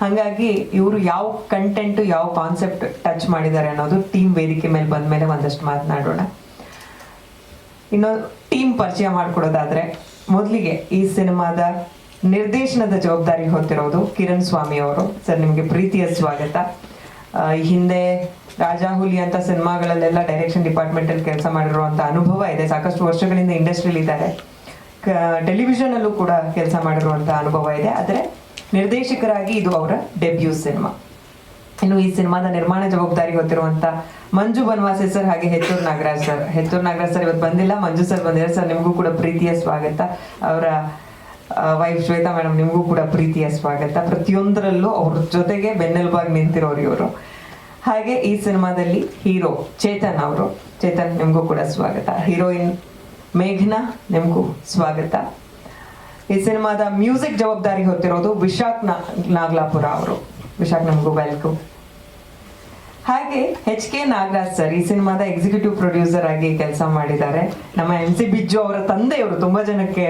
ಹಾಗಾಗಿ ಇವರು ಯಾವ ಕಂಟೆಂಟ್ ಯಾವ ಕಾನ್ಸೆಪ್ಟ್ ಟಚ್ ಮಾಡಿದ್ದಾರೆ ಅನ್ನೋದು ಟೀಮ್ ವೇದಿಕೆ ಮೇಲೆ ಬಂದ ಮೇಲೆ ಒಂದಷ್ಟು ಮಾತನಾಡೋಣ ಇನ್ನು ಟೀಮ್ ಪರಿಚಯ ಮಾಡ್ಕೊಡೋದಾದ್ರೆ, ಮೊದಲಿಗೆ ಈ ಸಿನಿಮಾದ ನಿರ್ದೇಶನದ ಜವಾಬ್ದಾರಿ ಹೊತ್ತಿರೋದು ಕಿರಣ್ ಸ್ವಾಮಿ ಅವರು. ಸರ್, ನಿಮಗೆ ಪ್ರೀತಿಯ ಸ್ವಾಗತ. ಹಿಂದೆ ರಾಜಾ ಹುಲಿ ಅಂತ ಸಿನಿಮಾಗಳಲ್ಲೆಲ್ಲ ಡೈರೆಕ್ಷನ್ ಡಿಪಾರ್ಟ್ಮೆಂಟ್ ಅಲ್ಲಿ ಕೆಲಸ ಮಾಡಿರುವಂತ ಅನುಭವ ಇದೆ. ಸಾಕಷ್ಟು ವರ್ಷಗಳಿಂದ ಇಂಡಸ್ಟ್ರಿಯಲ್ಲಿ ಇದ್ದಾರೆ. ಟೆಲಿವಿಷನ್ ಅಲ್ಲೂ ಕೂಡ ಕೆಲಸ ಮಾಡಿರುವಂತ ಅನುಭವ ಇದೆ. ಆದರೆ ನಿರ್ದೇಶಕರಾಗಿ ಇದು ಅವರ ಡೆಬ್ಯೂ ಸಿನಿಮಾ. ಇನ್ನು ಈ ಸಿನಿಮಾದ ನಿರ್ಮಾಣ ಜವಾಬ್ದಾರಿ ಹೊತ್ತಿರುವಂತ ಮಂಜು ಬನ್ವಾಸೆ ಸರ್ ಹಾಗೆ ಹೆತ್ತೂರ್ ನಾಗರಾಜ್ ಸರ್. ಹೆತ್ತೂರ್ ನಾಗರಾಜ್ ಸರ್ ಇವತ್ತು ಬಂದಿಲ್ಲ. ಮಂಜು ಸರ್ ಬಂದಿದ್ದಾರೆ. ಸರ್, ನಿಮಗೂ ಕೂಡ ಪ್ರೀತಿಯ ಸ್ವಾಗತ. ಅವರ ವೈಫ್ ಶ್ವೇತಾ ಮೇಡಮ್ ನಿಮಗೂ ಕೂಡ ಪ್ರೀತಿಯ ಸ್ವಾಗತ. ಪ್ರತಿಯೊಂದರಲ್ಲೂ ಅವ್ರ ಜೊತೆಗೆ ಬೆನ್ನೆಲುಬಾಗಿ ನಿಂತಿರೋರು ಇವರು. ಹಾಗೆ ಈ ಸಿನಿಮಾದಲ್ಲಿ ಹೀರೋ ಚೇತನ್ ಅವರು. ಚೇತನ್, ನಿಮಗೂ ಕೂಡ ಸ್ವಾಗತ. ಹೀರೋಯಿನ್ ಮೇಘನಾ, ನಿಮಗೂ ಸ್ವಾಗತ. ಈ ಸಿನಿಮಾದ ಮ್ಯೂಸಿಕ್ ಜವಾಬ್ದಾರಿ ಹೊತ್ತಿರೋದು ವಿಶಾಖ್ ನಾಗ್ಲಾಪುರ ಅವರು. ವಿಶಾಖ್ ನಮಗೂ ವೆಲ್ಕಮ್ ಹಾಗೆ ಎಚ್ ಕೆ ನಾಗರಾಜ್ ಸರ್ ಈ ಸಿನಿಮಾದ ಎಕ್ಸಿಕ್ಯೂಟಿವ್ ಪ್ರೊಡ್ಯೂಸರ್ ಆಗಿ ಕೆಲಸ ಮಾಡಿದ್ದಾರೆ. ನಮ್ಮ ಎಂ ಸಿ ಬಿಜ್ಜು ಅವರ ತಂದೆಯವರು ತುಂಬಾ ಜನಕ್ಕೆ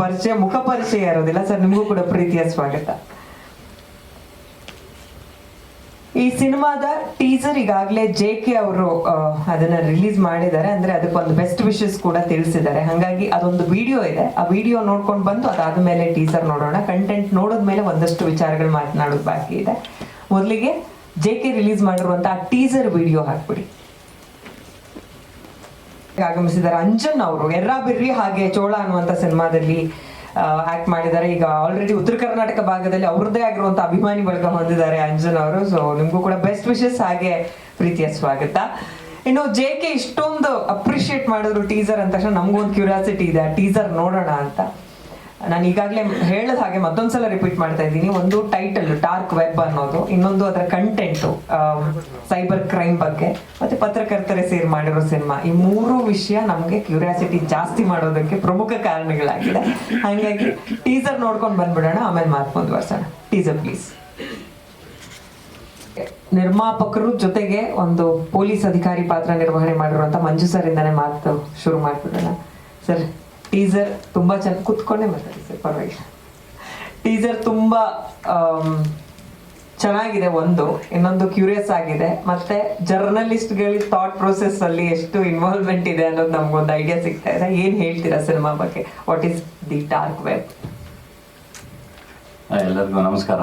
ಪರಿಚಯ, ಮುಖ ಪರಿಚಯ ಇರೋದಿಲ್ಲ. ಸರ್, ನಿಮಗೂ ಕೂಡ ಪ್ರೀತಿಯ ಸ್ವಾಗತ. ಈ ಸಿನಿಮಾದ ಟೀಸರ್ ಈಗಾಗಲೇ ಜೆ ಕೆ ಅವರು ಅದನ್ನ ರಿಲೀಸ್ ಮಾಡಿದ್ದಾರೆ. ಅಂದ್ರೆ ಅದಕ್ಕೊಂದು ಬೆಸ್ಟ್ ವಿಶಸ್ ಕೂಡ ತಿಳಿಸಿದ್ದಾರೆ. ಹಾಗಾಗಿ ಅದೊಂದು ವಿಡಿಯೋ ಇದೆ. ಆ ವಿಡಿಯೋ ನೋಡ್ಕೊಂಡು ಬಂದು ಅದಾದ ಮೇಲೆ ಟೀಸರ್ ನೋಡೋಣ. ಕಂಟೆಂಟ್ ನೋಡಿದ್ಮೇಲೆ ಒಂದಷ್ಟು ವಿಚಾರಗಳು ಮಾತನಾಡೋದು ಬಾಕಿ ಇದೆ. ಮೊದಲಿಗೆ ಜೆ ಕೆ ರಿಲೀಸ್ ಮಾಡಿರುವಂತ ಆ ಟೀಸರ್ ವಿಡಿಯೋ ಹಾಕ್ಬಿಡಿ. ಆಗಮಿಸಿದ್ದಾರೆ ಅಂಜನ್ ಅವರು. ಎರ್ರಾಬಿರ್ರಿ ಹಾಗೆ ಚೋಳ ಅನ್ನುವಂತ ಸಿನಿಮಾದಲ್ಲಿ ಆಕ್ಟ್ ಮಾಡಿದ್ದಾರೆ. ಈಗ ಆಲ್ರೆಡಿ ಉತ್ತರ ಕರ್ನಾಟಕ ಭಾಗದಲ್ಲಿ ಅವ್ರದ್ದೇ ಆಗಿರುವಂತ ಅಭಿಮಾನಿ ಬಳಗ ಹೊಂದಿದ್ದಾರೆ ಅಂಜನ್ ಅವರು. ಸೊ ನಿಮ್ಗೂ ಕೂಡ ಬೆಸ್ಟ್ ವಿಶಸ್ ಹಾಗೆ ಪ್ರೀತಿಯ ಸ್ವಾಗತ. ಇನ್ನು ಜೆ ಕೆ ಇಷ್ಟೊಂದು ಅಪ್ರಿಶಿಯೇಟ್ ಮಾಡಿದ್ರು ಟೀಸರ್ ಅಂತ ತಕ್ಷಣ ನಮ್ಗೊಂದು ಕ್ಯೂರಿಯಾಸಿಟಿ ಇದೆ. ಆ ಟೀಸರ್ ನೋಡೋಣ ಅಂತ. ನಾನು ಈಗಾಗಲೇ ಹೇಳದ ಹಾಗೆ ಮತ್ತೊಂದ್ಸಲ ರಿಪೀಟ್ ಮಾಡ್ತಾ ಇದ್ದೀನಿ. ಒಂದು ಟೈಟಲ್ ಡಾರ್ಕ್ ವೆಬ್ ಅನ್ನೋದು. ಇನ್ನೊಂದು ಅದರ ಕಂಟೆಂಟು ಸೈಬರ್ ಕ್ರೈಮ್ ಬಗ್ಗೆ. ಮತ್ತೆ ಪತ್ರಕರ್ತರೇ ಸೇರಿ ಮಾಡಿರೋ ಸಿನಿಮಾ. ಈ ಮೂರು ವಿಷಯ ನಮಗೆ ಕ್ಯೂರಿಯಾಸಿಟಿ ಜಾಸ್ತಿ ಮಾಡೋದಕ್ಕೆ ಪ್ರಮುಖ ಕಾರಣಗಳಾಗಿದೆ. ಹಾಗಾಗಿ ಟೀಸರ್ ನೋಡ್ಕೊಂಡು ಬಂದ್ಬಿಡೋಣ. ಆಮೇಲೆ ಮಾತು ಮುಂದುವರ್ಸೋಣ ಟೀಸರ್ ಪ್ಲೀಸ್ ನಿರ್ಮಾಪಕರು ಜೊತೆಗೆ ಒಂದು ಪೊಲೀಸ್ ಅಧಿಕಾರಿ ಪಾತ್ರ ನಿರ್ವಹಣೆ ಮಾಡಿರುವಂತ ಮಂಜು ಸರ್ ಇಂದಾನೆ ಮಾತು ಶುರು ಮಾಡ್ಬಿಡೋಣ. ಸರ್ ಟೀಸರ್ ತುಂಬಾ ಚೆನ್ನಾಗಿ ಕುತ್ಕೊಂಡೇ ಮಾತಾಡಿ ಸರ್ ಪರವಾಗಿಲ್ಲ. ಟೀಸರ್ ತುಂಬಾ ಚೆನ್ನಾಗಿದೆ ಒಂದು ಇನ್ನೊಂದು ಕ್ಯೂರಿಯಸ್ ಆಗಿದೆ. ಮತ್ತೆ ಜರ್ನಲಿಸ್ಟ್ಗಳಿಗೆ ಥಾಟ್ ಪ್ರೊಸೆಸ್ ಅಲ್ಲಿ ಎಷ್ಟು ಇನ್ವಾಲ್ವ್ಮೆಂಟ್ ಇದೆ ಅನ್ನೋದು ನಮ್ಗೊಂದು ಐಡಿಯಾ ಸಿಗ್ತಾ ಇದೆ. ಏನ್ ಹೇಳ್ತೀರಾ ಸಿನಿಮಾ ಬಗ್ಗೆ? What is the dark web ಎಲ್ಲರಿಗೂ ನಮಸ್ಕಾರ.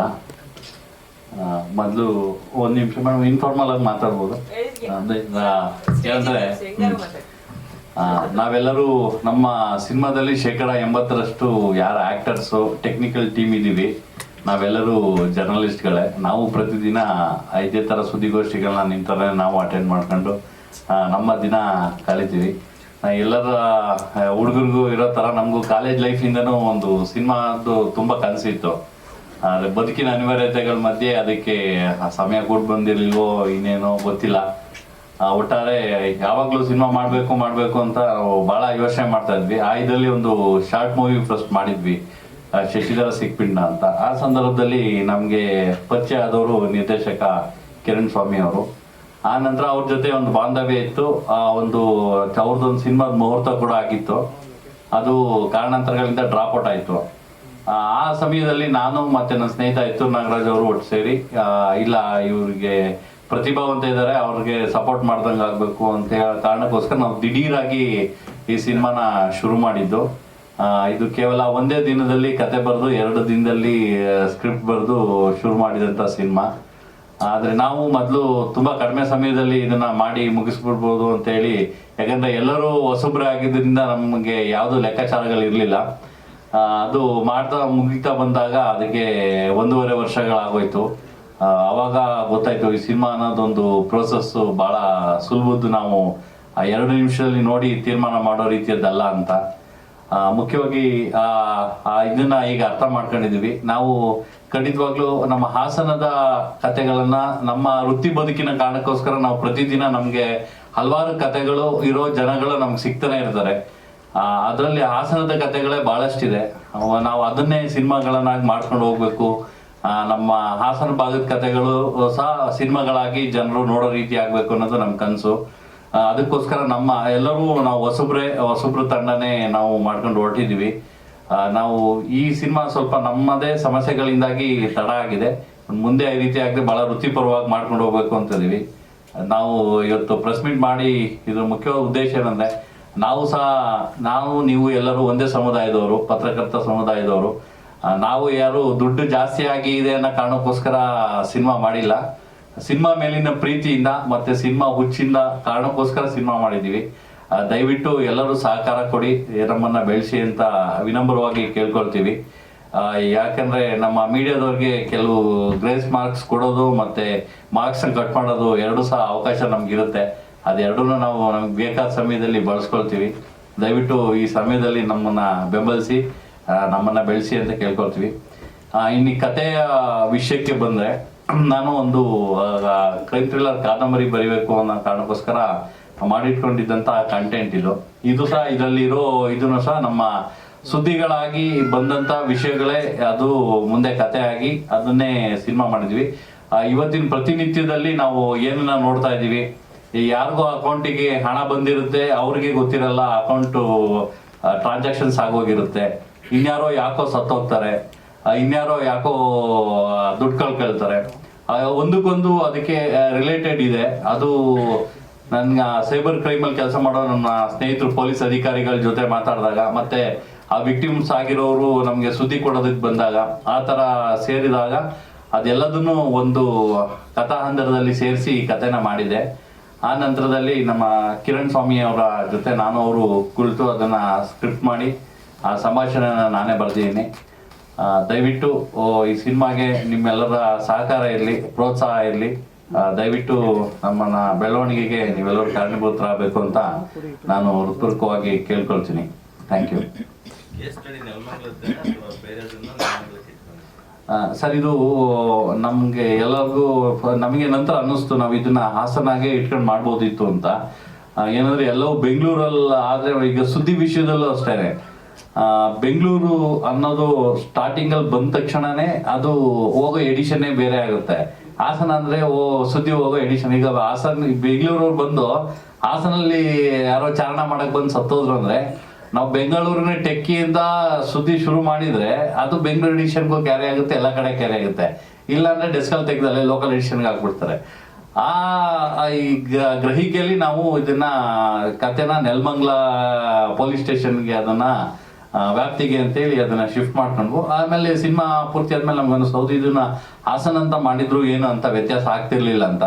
ಮೊದಲು ಒಂದು ನಿಮಿಷ ಮೇಡಮ್ ಇನ್ಫಾರ್ಮಲ್ ಆಗಿ ಮಾತಾಡ್ಬೋದು. ಅಂದ್ರೆ ನಾವೆಲ್ಲರೂ ನಮ್ಮ ಸಿನಿಮಾದಲ್ಲಿ ಶೇಕಡ ಎಂಬತ್ತರಷ್ಟು ಯಾರ ಆಕ್ಟರ್ಸು, ಟೆಕ್ನಿಕಲ್ ಟೀಮ್ ಇದ್ದೀವಿ ನಾವೆಲ್ಲರೂ ಜರ್ನಲಿಸ್ಟ್ಗಳೇ. ನಾವು ಪ್ರತಿದಿನ ಐದೇ ಥರ ಸುದ್ದಿಗೋಷ್ಠಿಗಳನ್ನ ಥರ ನಾವು ಅಟೆಂಡ್ ಮಾಡ್ಕೊಂಡು ನಮ್ಮ ದಿನ ಕಲಿತೀವಿ. ಎಲ್ಲರ ಹುಡುಗರಿಗೂ ಇರೋ ಥರ ನಮಗೂ ಕಾಲೇಜ್ ಲೈಫಿಂದನೂ ಒಂದು ಸಿನಿಮಾದು ತುಂಬ ಕನಸಿತ್ತು. ಬದುಕಿನ ಅನಿವಾರ್ಯತೆಗಳ ಮಧ್ಯೆ ಅದಕ್ಕೆ ಸಮಯ ಕೊಟ್ಟು ಬಂದಿರಲಿಲ್ವೋ, ಇನ್ನೇನೋ ಗೊತ್ತಿಲ್ಲ. ಒಟ್ಟಾರೆ ಯಾವಾಗಲೂ ಸಿನಿಮಾ ಮಾಡಬೇಕು ಮಾಡಬೇಕು ಅಂತ ಬಹಳ ಭಾಳ ಯೋಚನೆ ಮಾಡ್ತಾ ಇದ್ವಿ. ಆ ಇದರಲ್ಲಿ ಒಂದು ಶಾರ್ಟ್ ಮೂವಿ ಫಸ್ಟ್ ಮಾಡಿದ್ವಿ ಶಶಿಧರ ಸಿಕ್ಪಿಂಡ ಅಂತ. ಆ ಸಂದರ್ಭದಲ್ಲಿ ನಮಗೆ ಪರಿಚಯ ಆದವರು ನಿರ್ದೇಶಕ ಕಿರಣ್ ಸ್ವಾಮಿ ಅವರು. ಆ ನಂತರ ಅವ್ರ ಜೊತೆ ಒಂದು ಬಾಂಧವ್ಯ ಇತ್ತು. ಆ, ಒಂದು, ಅವ್ರದ್ದೊಂದು ಸಿನಿಮಾದ ಮುಹೂರ್ತ ಕೂಡ ಆಗಿತ್ತು. ಅದು ಕಾರಣಾಂತರಗಳಿಂದ ಡ್ರಾಪ್ ಔಟ್ ಆಯಿತು. ಆ ಆ ಸಮಯದಲ್ಲಿ ನಾನು ಮತ್ತೆ ನನ್ನ ಸ್ನೇಹಿತ ಇತ್ತು, ನಾಗರಾಜ್ ಅವರು ಒಟ್ಟು ಸೇರಿ. ಇಲ್ಲ, ಇವ್ರಿಗೆ ಪ್ರತಿಭಾವಂತ ಇದ್ದಾರೆ ಅವ್ರಿಗೆ ಸಪೋರ್ಟ್ ಮಾಡ್ದಂಗೆ ಆಗಬೇಕು ಅಂತ ಹೇಳೋ ಕಾರಣಕ್ಕೋಸ್ಕರ ನಾವು ದಿಢೀರಾಗಿ ಈ ಸಿನಿಮಾನ ಶುರು ಮಾಡಿದ್ದು. ಇದು ಕೇವಲ ಒಂದೇ ದಿನದಲ್ಲಿ ಕತೆ ಬರೆದು, ಎರಡು ದಿನದಲ್ಲಿ ಸ್ಕ್ರಿಪ್ಟ್ ಬರೆದು ಶುರು ಮಾಡಿದಂಥ ಸಿನಿಮಾ. ಆದರೆ ನಾವು ಮೊದಲು ತುಂಬಾ ಕಡಿಮೆ ಸಮಯದಲ್ಲಿ ಇದನ್ನ ಮಾಡಿ ಮುಗಿಸ್ಬಿಡ್ಬೋದು ಅಂತ ಹೇಳಿ, ಯಾಕಂದ್ರೆ ಎಲ್ಲರೂ ಹೊಸಬ್ರೆ ಆಗಿದ್ದರಿಂದ ನಮಗೆ ಯಾವುದು ಲೆಕ್ಕಾಚಾರಗಳಿರಲಿಲ್ಲ ಅದು ಮಾಡ್ತಾ ಮುಗಿತಾ ಬಂದಾಗ ಅದಕ್ಕೆ ಒಂದೂವರೆ ವರ್ಷಗಳಾಗೋಯ್ತು. ಅವಾಗ ಗೊತ್ತಾಯ್ತು, ಈ ಸಿನಿಮಾ ಅನ್ನೋದೊಂದು ಪ್ರೋಸೆಸ್ ಬಹಳ ಸುಲಭದ್ದು ನಾವು ಎರಡು ನಿಮಿಷದಲ್ಲಿ ನೋಡಿ ತೀರ್ಮಾನ ಮಾಡೋ ರೀತಿಯದ್ದಲ್ಲ ಅಂತ. ಮುಖ್ಯವಾಗಿ ಆ ಇದನ್ನ ಈಗ ಅರ್ಥ ಮಾಡ್ಕೊಂಡಿದೀವಿ ನಾವು ಖಂಡಿತವಾಗ್ಲೂ ನಮ್ಮ ಹಾಸನದ ಕತೆಗಳನ್ನ, ನಮ್ಮ ವೃತ್ತಿ ಬದುಕಿನ ಕಾರಣಕ್ಕೋಸ್ಕರ ನಾವು ಪ್ರತಿದಿನ ನಮ್ಗೆ ಹಲವಾರು ಕತೆಗಳು ಇರೋ ಜನಗಳು ನಮ್ಗೆ ಸಿಗ್ತಾನೆ ಇರ್ತಾರೆ. ಅದರಲ್ಲಿ ಹಾಸನದ ಕತೆಗಳೇ ಬಹಳಷ್ಟಿದೆ ನಾವು ಅದನ್ನೇ ಸಿನಿಮಾಗಳನ್ನಾಗಿ ಮಾಡ್ಕೊಂಡು ಹೋಗ್ಬೇಕು. ನಮ್ಮ ಹಾಸನ ಭಾಗದ ಕತೆಗಳು ಸಹ ಸಿನಿಮಾಗಳಾಗಿ ಜನರು ನೋಡೋ ರೀತಿ ಆಗ್ಬೇಕು ಅನ್ನೋದು ನಮ್ಮ ಕನಸು. ಅದಕ್ಕೋಸ್ಕರ ನಮ್ಮ ಎಲ್ಲರೂ ನಾವು ಹೊಸಬ್ರೆ, ಹೊಸಬ್ರು ತಂಡನೇ ನಾವು ಮಾಡ್ಕೊಂಡು ಹೊರಟಿದೀವಿ ನಾವು ಈ ಸಿನಿಮಾ ಸ್ವಲ್ಪ ನಮ್ಮದೇ ಸಮಸ್ಯೆಗಳಿಂದಾಗಿ ತಡ ಆಗಿದೆ. ಮುಂದೆ ಈ ರೀತಿ ಆಗದೆ ಬಹಳ ವೃತ್ತಿಪರವಾಗಿ ಮಾಡ್ಕೊಂಡು ಹೋಗ್ಬೇಕು ಅಂತ ಇದೀವಿ ನಾವು ಇವತ್ತು ಪ್ರೆಸ್ ಮೀಟ್ ಮಾಡಿ ಇದ್ರ ಮುಖ್ಯ ಉದ್ದೇಶ ಏನಂದ್ರೆ, ನಾವು ಸಹ, ನಾವು, ನೀವು ಎಲ್ಲರೂ ಒಂದೇ ಸಮುದಾಯದವರು, ಪತ್ರಕರ್ತ ಸಮುದಾಯದವರು. ನಾವು ಯಾರು ದುಡ್ಡು ಜಾಸ್ತಿ ಆಗಿ ಇದೆ ಅನ್ನೋ ಕಾರಣಕ್ಕೋಸ್ಕರ ಸಿನಿಮಾ ಮಾಡಿಲ್ಲ. ಸಿನಿಮಾ ಮೇಲಿನ ಪ್ರೀತಿಯಿಂದ ಮತ್ತೆ ಸಿನಿಮಾ ಹುಚ್ಚಿಂದ ಕಾರಣಕ್ಕೋಸ್ಕರ ಸಿನಿಮಾ ಮಾಡಿದ್ದೀವಿ. ದಯವಿಟ್ಟು ಎಲ್ಲರೂ ಸಹಕಾರ ಕೊಡಿ ನಮ್ಮನ್ನ ಬೆಳೆಸಿ ಅಂತ ವಿನಮ್ರವಾಗಿ ಕೇಳ್ಕೊಳ್ತೀವಿ. ಯಾಕಂದ್ರೆ ನಮ್ಮ ಮೀಡಿಯಾದವ್ರಿಗೆ ಕೆಲವು ಗ್ರೇಸ್ ಮಾರ್ಕ್ಸ್ ಕೊಡೋದು ಮತ್ತೆ ಮಾರ್ಕ್ಸ್ ಕಟ್ ಮಾಡೋದು ಎರಡು ಸಹ ಅವಕಾಶ ನಮ್ಗಿರುತ್ತೆ. ಅದೆರಡೂ ನಾವು ನಮ್ಗೆ ಬೇಕಾದ ಸಮಯದಲ್ಲಿ ಬಳಸ್ಕೊಳ್ತೀವಿ. ದಯವಿಟ್ಟು ಈ ಸಮಯದಲ್ಲಿ ನಮ್ಮನ್ನ ಬೆಂಬಲಿಸಿ ನಮ್ಮನ್ನ ಬೆಳೆಸಿ ಅಂತ ಕೇಳ್ಕೊಳ್ತೀವಿ. ಇನ್ನು ಕತೆಯ ವಿಷಯಕ್ಕೆ ಬಂದ್ರೆ, ನಾನು ಒಂದು ಕ್ರೈಮ್ ಥ್ರಿಲ್ಲರ್ ಕಾದಂಬರಿ ಬರಿಬೇಕು ಅನ್ನೋ ಕಾರಣಕ್ಕೋಸ್ಕರ ಮಾಡಿಟ್ಕೊಂಡಿದ್ದಂತ ಕಂಟೆಂಟ್ ಇದು. ಇದು ಸಹ ಇದರಲ್ಲಿರೋ ಇದನ್ನು ಸಹ ನಮ್ಮ ಸುದ್ದಿಗಳಾಗಿ ಬಂದಂತ ವಿಷಯಗಳೇ ಅದು ಮುಂದೆ ಕತೆ ಆಗಿ ಅದನ್ನೇ ಸಿನಿಮಾ ಮಾಡಿದ್ವಿ. ಇವತ್ತಿನ ಪ್ರತಿನಿತ್ಯದಲ್ಲಿ ನಾವು ಏನನ್ನ ನೋಡ್ತಾ ಯಾರಿಗೂ ಯಾರಿಗೋ ಅಕೌಂಟಿಗೆ ಹಣ ಬಂದಿರುತ್ತೆ, ಅವ್ರಿಗೆ ಗೊತ್ತಿರಲ್ಲ ಅಕೌಂಟು ಟ್ರಾನ್ಸಾಕ್ಷನ್ಸ್ ಆಗೋಗಿರುತ್ತೆ. ಇನ್ಯಾರೋ ಯಾಕೋ ಸತ್ತೋಗ್ತಾರೆ ಇನ್ಯಾರೋ ಯಾಕೋ ದುಡ್ಡು ಕಳ್ಕೊಳ್ತಾರೆ. ಒಂದಕ್ಕೊಂದು ಅದಕ್ಕೆ ರಿಲೇಟೆಡ್ ಇದೆ. ಅದು ನನ್ನ ಸೈಬರ್ ಕ್ರೈಮ್ ಅಲ್ಲಿ ಕೆಲಸ ಮಾಡೋ ನನ್ನ ಸ್ನೇಹಿತರು ಪೊಲೀಸ್ ಅಧಿಕಾರಿಗಳ ಜೊತೆ ಮಾತಾಡಿದಾಗ, ಮತ್ತೆ ಆ ವಿಕ್ಟಿಮ್ಸ್ ಆಗಿರೋರು ನಮಗೆ ಸುದ್ದಿ ಕೊಡೋದಕ್ಕೆ ಬಂದಾಗ, ಆ ಥರ ಸೇರಿದಾಗ ಅದೆಲ್ಲದನ್ನು ಒಂದು ಕಥಾಹಂದರದಲ್ಲಿ ಸೇರಿಸಿ ಈ ಕಥೆನ ಮಾಡಿದೆ. ಆ ನಂತರದಲ್ಲಿ ನಮ್ಮ ಕಿರಣ್ ಸ್ವಾಮಿ ಅವರ ಜೊತೆ ನಾನು, ಅವರು ಕುಳಿತು ಅದನ್ನ ಸ್ಕ್ರಿಪ್ಟ್ ಮಾಡಿ ಆ ಸಂಭಾಷಣೆನ ನಾನೇ ಬರೆದಿದ್ದೀನಿ. ದಯವಿಟ್ಟು ಈ ಸಿನಿಮಾಗೆ ನಿಮ್ಮೆಲ್ಲರ ಸಹಕಾರ ಇರಲಿ ಪ್ರೋತ್ಸಾಹ ಇರಲಿ. ದಯವಿಟ್ಟು ನಮ್ಮನ್ನ ಬೆಳವಣಿಗೆಗೆ ನೀವೆಲ್ಲರೂ ಕಾರಣೀಭೂತರಾಗಬೇಕು ಅಂತ ನಾನು ಹೃತ್ಪೂರ್ವಕವಾಗಿ ಕೇಳ್ಕೊಳ್ತೀನಿ. Thank you? ಸರ್ ಇದು ನಮಗೆ ಎಲ್ಲರಿಗೂ ನಮಗೆ ನಂತರ ಅನ್ನಿಸ್ತು ನಾವು ಇದನ್ನ ಹಾಸನಾಗೆ ಇಟ್ಕೊಂಡು ಮಾಡ್ಬೋದಿತ್ತು ಅಂತ. ಏನಂದ್ರೆ ಎಲ್ಲವೂ ಬೆಂಗಳೂರಲ್ಲಿ ಆದ್ರೆ ಈಗ ಸುದ್ದಿ ವಿಷಯದಲ್ಲೂ ಅಷ್ಟೇನೆ. ಬೆಂಗಳೂರು ಅನ್ನೋದು ಸ್ಟಾರ್ಟಿಂಗ್ ಅಲ್ಲಿ ಬಂದ ತಕ್ಷಣನೇ ಅದು ಹೋಗೋ ಎಡಿಷನ್ನೇ ಬೇರೆ ಆಗುತ್ತೆ. ಹಾಸನ ಅಂದ್ರೆ, ಓ, ಸುದ್ದಿ ಹೋಗೋ ಎಡಿಷನ್ ಈಗ ಹಾಸನ, ಬೆಂಗಳೂರವ್ರು ಬಂದು ಹಾಸನಲ್ಲಿ ಯಾರೋ ಚಾರಣ ಮಾಡಕ್ ಬಂದು ಸತ್ತೋದ್ರು ಅಂದ್ರೆ, ನಾವು ಬೆಂಗಳೂರಿನ ಟೆಕ್ಕಿಯಿಂದ ಸುದ್ದಿ ಶುರು ಮಾಡಿದ್ರೆ ಅದು ಬೆಂಗಳೂರು ಎಡಿಷನ್ಗೂ ಕ್ಯಾರಿ ಆಗುತ್ತೆ, ಎಲ್ಲ ಕಡೆ ಕ್ಯಾರಿ ಆಗುತ್ತೆ. ಇಲ್ಲ ಅಂದ್ರೆ ಡೆಸ್ಕಲ್ ತೆಗ್ದಲ್ಲೇ ಲೋಕಲ್ ಎಡಿಷನ್ಗೆ ಹಾಕ್ಬಿಡ್ತಾರೆ. ಆ ಈ ಗ್ರಹಿಕೆಯಲ್ಲಿ ನಾವು ಇದನ್ನ ಕತೆನ ನೆಲಮಂಗ್ಲ ಪೊಲೀಸ್ ಸ್ಟೇಷನ್ಗೆ ಅದನ್ನ ವ್ಯಾಪ್ತಿಗೆ ಅಂತೇಳಿ ಅದನ್ನ ಶಿಫ್ಟ್ ಮಾಡ್ಕೊಂಡ್ವು. ಆಮೇಲೆ ಸಿನಿಮಾ ಪೂರ್ತಿ ಆದ್ಮೇಲೆ ನಮ್ಗೊಂದು ಸೌದಿ ಇದನ್ನ ಹಾಸನ ಅಂತ ಮಾಡಿದ್ರು ಏನು ಅಂತ ವ್ಯತ್ಯಾಸ ಆಗ್ತಿರ್ಲಿಲ್ಲ ಅಂತ.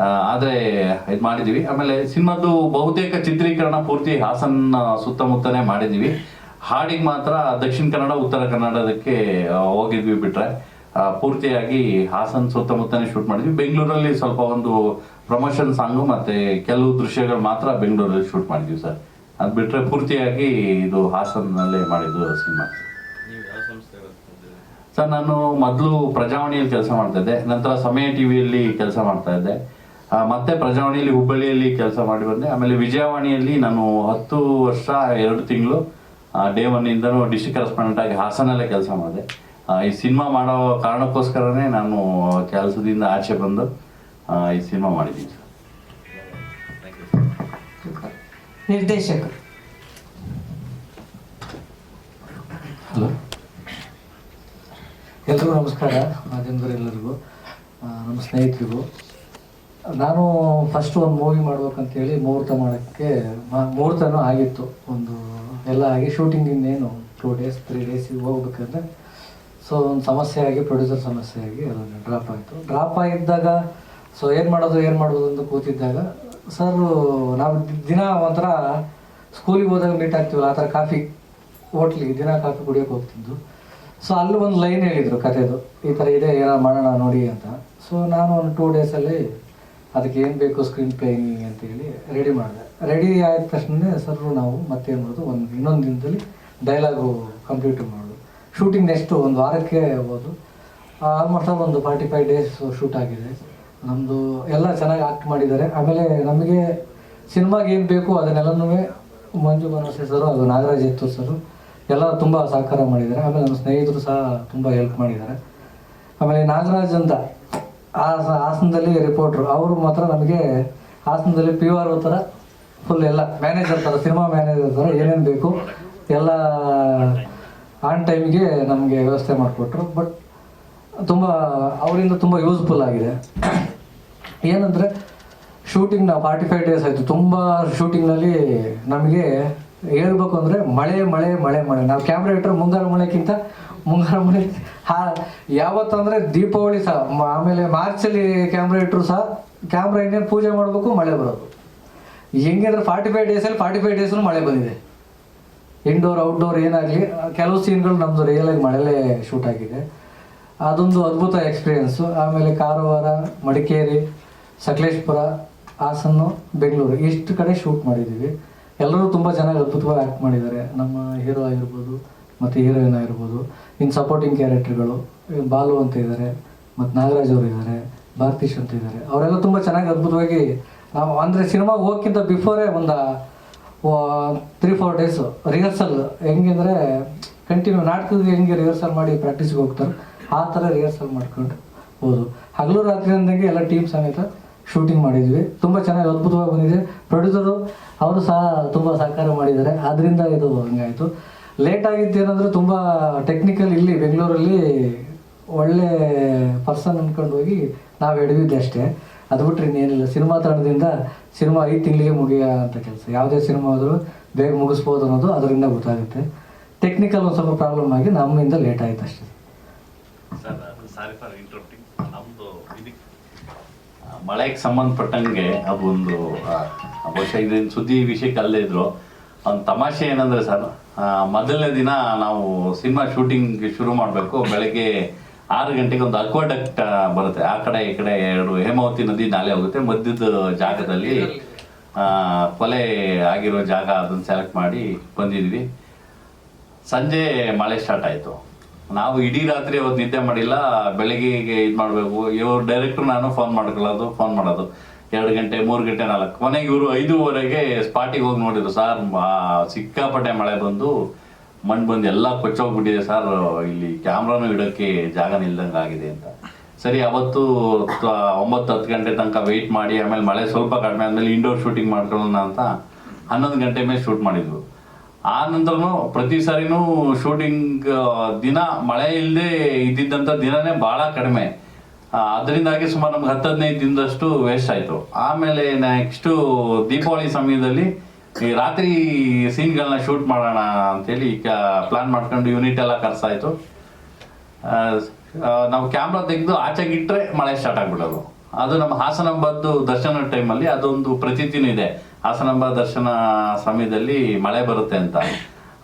ಆದ್ರೆ ಇದು ಮಾಡಿದೀವಿ. ಆಮೇಲೆ ಸಿನಿಮಾದ್ದು ಬಹುತೇಕ ಚಿತ್ರೀಕರಣ ಪೂರ್ತಿ ಹಾಸನ ಸುತ್ತಮುತ್ತನೇ ಮಾಡಿದೀವಿ. ಹಾಡಿಗೆ ಮಾತ್ರ ದಕ್ಷಿಣ ಕನ್ನಡ, ಉತ್ತರ ಕನ್ನಡದಕ್ಕೆ ಹೋಗಿದ್ವಿ ಬಿಟ್ರೆ. ಪೂರ್ತಿಯಾಗಿ ಹಾಸನ್ ಸುತ್ತಮುತ್ತನೇ ಶೂಟ್ ಮಾಡಿದ್ವಿ. ಬೆಂಗಳೂರಲ್ಲಿ ಸ್ವಲ್ಪ ಒಂದು ಪ್ರಮೋಷನ್ ಸಾಂಗು ಮತ್ತೆ ಕೆಲವು ದೃಶ್ಯಗಳು ಮಾತ್ರ ಬೆಂಗಳೂರಲ್ಲಿ ಶೂಟ್ ಮಾಡಿದ್ವಿ ಸರ್. ಅದು ಬಿಟ್ಟರೆ ಪೂರ್ತಿಯಾಗಿ ಇದು ಹಾಸನ್ನಲ್ಲೇ ಮಾಡಿದ್ದು ಸಿನಿಮಾ? ಸರ್ ನಾನು ಮೊದಲು ಪ್ರಜಾವಾಣಿಯಲ್ಲಿ ಕೆಲಸ ಮಾಡ್ತಾ ಇದ್ದೆ ನಂತರ ಸಮಯ ಟಿವಿಯಲ್ಲಿ ಕೆಲಸ ಮಾಡ್ತಾ ಇದ್ದೆ. ಮತ್ತೆ ಪ್ರಜಾವಾಣಿಯಲ್ಲಿ ಹುಬ್ಬಳ್ಳಿಯಲ್ಲಿ ಕೆಲಸ ಮಾಡಿ ಬಂದೆ. ಆಮೇಲೆ ವಿಜಯವಾಣಿಯಲ್ಲಿ ನಾನು ಹತ್ತು ವರ್ಷ ಎರಡು ತಿಂಗಳು ಡೇ ಒನ್ ಇಂದನೂ ಡಿಸ್ಟಿಕ್ ಕರೆಸ್ಪಾಂಡೆಂಟ್ ಆಗಿ ಹಾಸನಲ್ಲೇ ಕೆಲಸ ಮಾಡಿದೆ. ಈ ಸಿನಿಮಾ ಮಾಡೋ ಕಾರಣಕ್ಕೋಸ್ಕರನೇ ನಾನು ಕೆಲಸದಿಂದ ಆಚೆ ಬಂದು ಈ ಸಿನಿಮಾ ಮಾಡಿದ್ದೀನಿ ನಿರ್ದೇಶಕರು ಹಲೋ. ಎಲ್ರಿಗೂ ನಮಸ್ಕಾರ. ಮಾಧ್ಯಮದವರೆಲ್ಲರಿಗೂ ಎಲ್ಲರಿಗೂ ನಮ್ಮ ಸ್ನೇಹಿತರಿಗೂ. ನಾನು ಫಸ್ಟ್ ಒಂದು ಮೂವಿ ಮಾಡ್ಬೇಕಂತೇಳಿ ಮುಹೂರ್ತ ಮಾಡೋಕ್ಕೆ ಮುಹೂರ್ತನೂ ಆಗಿತ್ತು. ಒಂದು, ಎಲ್ಲ ಆಗಿ ಶೂಟಿಂಗ್ ಇನ್ನೇನು ಟೂ ಡೇಸ್ ತ್ರೀ ಡೇಸ್ ಹೋಗ್ಬೇಕಂದ್ರೆ. ಸೊ ಒಂದು ಸಮಸ್ಯೆ ಆಗಿ ಪ್ರೊಡ್ಯೂಸರ್ ಸಮಸ್ಯೆ ಆಗಿ, ಅದನ್ನು ಡ್ರಾಪ್ ಆಯಿತು. ಡ್ರಾಪ್ ಆಗಿದ್ದಾಗ ಸೊ ಏನು ಮಾಡೋದು ಏನು ಮಾಡೋದು ಅಂತ ಕೂತಿದ್ದಾಗ ಸರ್, ನಾವು ದಿನ ಒಂಥರ ಸ್ಕೂಲಿಗೆ ಹೋದಾಗ ಮೀಟ್ ಆಗ್ತೀವಲ್ಲ, ಆ ಥರ ಕಾಫಿ ಹೋಟ್ಲಿಗೆ ದಿನ ಕಾಫಿ ಕುಡಿಯೋಕೆ ಹೋಗ್ತಿದ್ದು. ಸೊ ಅಲ್ಲಿ ಒಂದು ಲೈನ್ ಹೇಳಿದರು ಕಥೆದು, ಈ ಥರ ಇದೆ ಏನೋ ಮಾಡೋಣ ನೋಡಿ ಅಂತ. ಸೊ ನಾನು ಒಂದು ಟೂ ಡೇಸಲ್ಲಿ ಅದಕ್ಕೆ ಏನು ಬೇಕು ಸ್ಕ್ರೀನ್ ಪ್ಲೇಯಿಂಗ್ ಅಂತೇಳಿ ರೆಡಿ ಮಾಡಿದೆ. ರೆಡಿ ಆದ ತಕ್ಷಣ ಸರ್ ನಾವು ಮತ್ತೇನು ಮಾಡೋದು, ಒಂದು ಇನ್ನೊಂದು ದಿನದಲ್ಲಿ ಡೈಲಾಗು ಕಂಪ್ಲೀಟ್ ಮಾಡೋದು. ಶೂಟಿಂಗ್ ನೆಕ್ಸ್ಟು ಒಂದು ವಾರಕ್ಕೆ ಹೋದು. ಆಲ್ಮೋಸ್ಟ್ ಆಲ್ ಒಂದು ಫಾರ್ಟಿ ಫೈವ್ ಡೇಸ್ ಶೂಟ್ ಆಗಿದೆ. ನಮ್ಮದು ಎಲ್ಲ ಚೆನ್ನಾಗಿ ಆಕ್ಟ್ ಮಾಡಿದ್ದಾರೆ. ಆಮೇಲೆ ನಮಗೆ ಸಿನಿಮಾಗೆ ಏನು ಬೇಕು ಅದನ್ನೆಲ್ಲನೂ ಮಂಜು ಬನವಾಸಿ ಸರು ಅದು ನಾಗರಾಜ್ ಎತ್ತು ಸರು ಎಲ್ಲ ತುಂಬ ಸಹಕಾರ ಮಾಡಿದ್ದಾರೆ. ಆಮೇಲೆ ನಮ್ಮ ಸ್ನೇಹಿತರು ಸಹ ತುಂಬ ಹೆಲ್ಪ್ ಮಾಡಿದ್ದಾರೆ. ಆಮೇಲೆ ನಾಗರಾಜ್ ಅಂತ ಆ ಹಾಸನದಲ್ಲಿ ರಿಪೋರ್ಟ್ರು ಅವರು ಮಾತ್ರ ನಮಗೆ ಹಾಸನದಲ್ಲಿ ಪಿ ಆರ್ ಥರ ಫುಲ್ ಎಲ್ಲ ಮ್ಯಾನೇಜರ್ ಥರ ಸಿನಿಮಾ ಮ್ಯಾನೇಜರ್ ಥರ ಏನೇನು ಬೇಕು ಎಲ್ಲ ಆನ್ ಟೈಮಿಗೆ ನಮಗೆ ವ್ಯವಸ್ಥೆ ಮಾಡಿಕೊಟ್ರು. ಬಟ್ ತುಂಬ, ಅವರಿಂದ ತುಂಬ ಯೂಸ್ಫುಲ್ ಆಗಿದೆ. ಏನಂದರೆ ಶೂಟಿಂಗ್ ನಾವು ಫಾರ್ಟಿ ಫೈವ್ ಡೇಸ್ ಆಯಿತು. ತುಂಬ ಶೂಟಿಂಗ್ನಲ್ಲಿ ನಮಗೆ ಹೇಳ್ಬೇಕು ಅಂದರೆ ಮಳೆ ಮಳೆ ಮಳೆ ಮಳೆ. ನಾವು ಕ್ಯಾಮ್ರಾ ಇಟ್ಟರೆ ಮುಂಗಾರು ಮಳೆಕ್ಕಿಂತ ಮುಂಗಾರು ಮಳೆ. ಹಾ, ಯಾವತ್ತಂದರೆ ದೀಪಾವಳಿ ಸಹ. ಆಮೇಲೆ ಮಾರ್ಚಲ್ಲಿ ಕ್ಯಾಮ್ರಾ ಇಟ್ಟರು ಸಹ ಕ್ಯಾಮ್ರಾ ಇನ್ನೇನು ಪೂಜೆ ಮಾಡಬೇಕು, ಮಳೆ ಬರೋದು. ಹೆಂಗಂದ್ರೆ ಫಾರ್ಟಿ ಫೈವ್ ಡೇಸಲ್ಲಿ ಫಾರ್ಟಿ ಫೈವ್ ಡೇಸಲ್ಲೂ ಮಳೆ ಬಂದಿದೆ. ಇಂಡೋರ್ ಔಟ್ಡೋರ್ ಏನಾಗಲಿ, ಕೆಲವು ಸೀನ್ಗಳು ನಮ್ಮದು ರಿಯಲಾಗಿ ಮಳೆಯಲ್ಲೇ ಶೂಟ್ ಆಗಿದೆ. ಅದೊಂದು ಅದ್ಭುತ ಎಕ್ಸ್ಪೀರಿಯೆನ್ಸು ಆಮೇಲೆ ಕಾರವಾರ, ಮಡಿಕೇರಿ ಸಕಲೇಶ್ಪುರ, ಹಾಸನ್ನು, ಬೆಂಗಳೂರು ಇಷ್ಟು ಕಡೆ ಶೂಟ್ ಮಾಡಿದ್ದೀವಿ. ಎಲ್ಲರೂ ತುಂಬ ಚೆನ್ನಾಗಿ ಅದ್ಭುತವಾಗಿ ಆ್ಯಕ್ಟ್ ಮಾಡಿದ್ದಾರೆ. ನಮ್ಮ ಹೀರೋ ಆಗಿರ್ಬೋದು, ಮತ್ತು ಹೀರೋಯಿನ್ ಆಗಿರ್ಬೋದು ಇನ್ನು ಸಪೋರ್ಟಿಂಗ್ ಕ್ಯಾರೆಕ್ಟರ್ಗಳು ಬಾಲು ಅಂತ ಇದ್ದಾರೆ, ಮತ್ತು ನಾಗರಾಜ್ ಅವರು ಇದ್ದಾರೆ, ಭಾರತೀಶ್ ಅಂತ ಇದ್ದಾರೆ. ಅವರೆಲ್ಲ ತುಂಬ ಚೆನ್ನಾಗಿ ಅದ್ಭುತವಾಗಿ ನಾವು ಅಂದರೆ ಸಿನಿಮಾಗೆ ಹೋಗ್ಕಿಂತ ಬಿಫೋರೇ ಒಂದು ತ್ರೀ ಫೋರ್ ಡೇಸು ರಿಹರ್ಸಲ್ ಹೆಂಗೆಂದರೆ ಕಂಟಿನ್ಯೂ ನಾಟಕದ ಹೆಂಗೆ ರಿಹರ್ಸಲ್ ಮಾಡಿ ಪ್ರಾಕ್ಟೀಸ್ಗೆ ಹೋಗ್ತಾರೆ, ಆ ಥರ ರಿಹರ್ಸಲ್ ಮಾಡ್ಕೊಂಡು ಹೋದು. ಹಗಲು ರಾತ್ರಿ ಅಂದಂಗೆ ಎಲ್ಲ ಟೀಮ್ ಸಮೇತ ಶೂಟಿಂಗ್ ಮಾಡಿದ್ವಿ. ತುಂಬ ಚೆನ್ನಾಗಿ ಅದ್ಭುತವಾಗಿ ಬಂದಿದೆ. ಪ್ರೊಡ್ಯೂಸರು ಅವರು ಸಹ ತುಂಬ ಸಹಕಾರ ಮಾಡಿದ್ದಾರೆ. ಅದರಿಂದ ಇದು ಹಂಗಾಯಿತು. ಲೇಟ್ ಆಗಿದ್ದು ಏನಂದ್ರೆ ತುಂಬ ಟೆಕ್ನಿಕಲ್ ಇಲ್ಲಿ ಬೆಂಗಳೂರಲ್ಲಿ ಒಳ್ಳೆ ಪರ್ಸನ್ ಅಂದ್ಕೊಂಡು ಹೋಗಿ ನಾವು ಎಡವಿದ್ದೆ ಅಷ್ಟೇ. ಅದು ಬಿಟ್ಟರೆ ಇನ್ನೇನಿಲ್ಲ. ಸಿನಿಮಾ ತಂಡದಿಂದ ಸಿನಿಮಾ ಐದು ತಿಂಗಳಿಗೆ ಮುಗಿಯ ಅಂತ ಕೆಲಸ. ಯಾವುದೇ ಸಿನಿಮಾ ಆದರೂ ಬೇಗ ಮುಗಿಸ್ಬೋದು ಅನ್ನೋದು ಅದರಿಂದ ಗೊತ್ತಾಗುತ್ತೆ. ಟೆಕ್ನಿಕಲ್ ಒಂದು ಸ್ವಲ್ಪ ಪ್ರಾಬ್ಲಮ್ ಆಗಿ ನಮ್ಮಿಂದ ಲೇಟ್ ಆಯಿತು ಅಷ್ಟೇ ಸರ್ ಸಾರಿ ಫಾರ್ ಇಂಟ್ರಪ್ಟಿಂಗ್ ನಮ್ಮದು ಇದಕ್ಕೆ ಮಳೆಗೆ ಸಂಬಂಧಪಟ್ಟಂಗೆ ಅದು ಒಂದು ಆ, ಬಹುಶಃ ಇದನ್ನ ಸುದ್ದಿ ವಿಷಯಕ್ಕೆ ಅಲ್ಲೇ ಇದ್ರು. ಒಂದು ತಮಾಷೆ ಏನಂದ್ರೆ ಸರ್ ಮೊದಲನೇ ದಿನ ನಾವು ಸಿನಿಮಾ ಶೂಟಿಂಗ್ ಶುರು ಮಾಡಬೇಕು ಬೆಳಗ್ಗೆ ಆರು ಗಂಟೆಗೆ ಒಂದು ಅಕ್ವಾಡಕ್ಟ್ ಬರುತ್ತೆ. ಆ ಕಡೆ ಈ ಕಡೆ ಎರಡು ಹೇಮಾವತಿ ನದಿ ನಾಲೆ ಹೋಗುತ್ತೆ. ಮಧ್ಯದ ಜಾಗದಲ್ಲಿ ಕೊಲೆ ಆಗಿರೋ ಜಾಗ ಅದನ್ನು ಸೆಲೆಕ್ಟ್ ಮಾಡಿ ಬಂದಿದ್ವಿ. ಸಂಜೆ ಮಳೆ ಸ್ಟಾರ್ಟ್ ಆಯಿತು. ನಾವು ಇಡೀ ರಾತ್ರಿ ಅವತ್ತು ನಿದ್ದೆ ಮಾಡಿಲ್ಲ, ಬೆಳಗ್ಗೆಗೆ ಇದು ಮಾಡಬೇಕು. ಇವರು ಡೈರೆಕ್ಟ್ರು ನಾನು ಫೋನ್ ಮಾಡ್ಕೊಳ್ಳೋದು ಫೋನ್ ಮಾಡೋದು. ಎರಡು ಗಂಟೆ, ಮೂರು ಗಂಟೆ, ನಾಲ್ಕು. ಕೊನೆಗೆ ಇವರು ಐದೂವರೆಗೆ ಸ್ಪಾಟಿಗೆ ಹೋಗಿ ನೋಡಿದ್ರು. ಸರ್ ಸಿಕ್ಕಾಪಟ್ಟೆ ಮಳೆ ಬಂದು, ಮಣ್ಣು ಬಂದು ಎಲ್ಲ ಕೊಚ್ಚೋಗ್ಬಿಟ್ಟಿದೆ ಸರ್. ಇಲ್ಲಿ ಕ್ಯಾಮ್ರಾನು ಇಡೋಕ್ಕೆ ಜಾಗ ನಿಲ್ದಂಗೆ ಆಗಿದೆ ಅಂತ. ಸರಿ, ಅವತ್ತು ಒಂಬತ್ತು, ಹತ್ತು ಗಂಟೆ ತನಕ ವೆಯ್ಟ್ ಮಾಡಿ, ಆಮೇಲೆ ಮಳೆ ಸ್ವಲ್ಪ ಕಡಿಮೆ ಆದಮೇಲೆ ಇಂಡೋರ್ ಶೂಟಿಂಗ್ ಮಾಡ್ಕೊಳ್ಳೋಣ ಅಂತ ಹನ್ನೊಂದು ಗಂಟೆ ಮೇಲೆ ಶೂಟ್ ಮಾಡಿದ್ವು. ಆ ನಂತರನು ಪ್ರತಿ ಸಾರಿನೂ ಶೂಟಿಂಗ್ ದಿನ ಮಳೆ ಇಲ್ಲದೆ ಇದ್ದಿದ್ದಂಥ ದಿನನೇ ಭಾಳ ಕಡಿಮೆ. ಅದರಿಂದಾಗಿ ಸುಮಾರು ನಮ್ಗೆ ಹತ್ತು ಹದಿನೈದು ದಿನದಷ್ಟು ವೇಸ್ಟ್ ಆಯಿತು. ಆಮೇಲೆ ನೆಕ್ಸ್ಟ್ ದೀಪಾವಳಿ ಸಮಯದಲ್ಲಿ ಈ ರಾತ್ರಿ ಸೀನ್ಗಳನ್ನ ಶೂಟ್ ಮಾಡೋಣ ಅಂತೇಳಿ ಪ್ಲಾನ್ ಮಾಡ್ಕೊಂಡು ಯೂನಿಟ್ ಎಲ್ಲ ಕರ್ಸಾಯ್ತು ನಾವು ಕ್ಯಾಮ್ರಾ ತೆಗೆದು ಆಚೆಗಿಟ್ರೆ ಮಳೆ ಸ್ಟಾರ್ಟ್ ಆಗ್ಬಿಡೋದು. ಅದು ನಮ್ಮ ಹಾಸನಾಂಬದ್ದು ದರ್ಶನ ಟೈಮಲ್ಲಿ ಅದೊಂದು ಪ್ರತೀತಿನೂ ಇದೆ. ಹಾಸನಾಂಬ ದರ್ಶನ ಸಮಯದಲ್ಲಿ ಮಳೆ ಬರುತ್ತೆ ಅಂತ.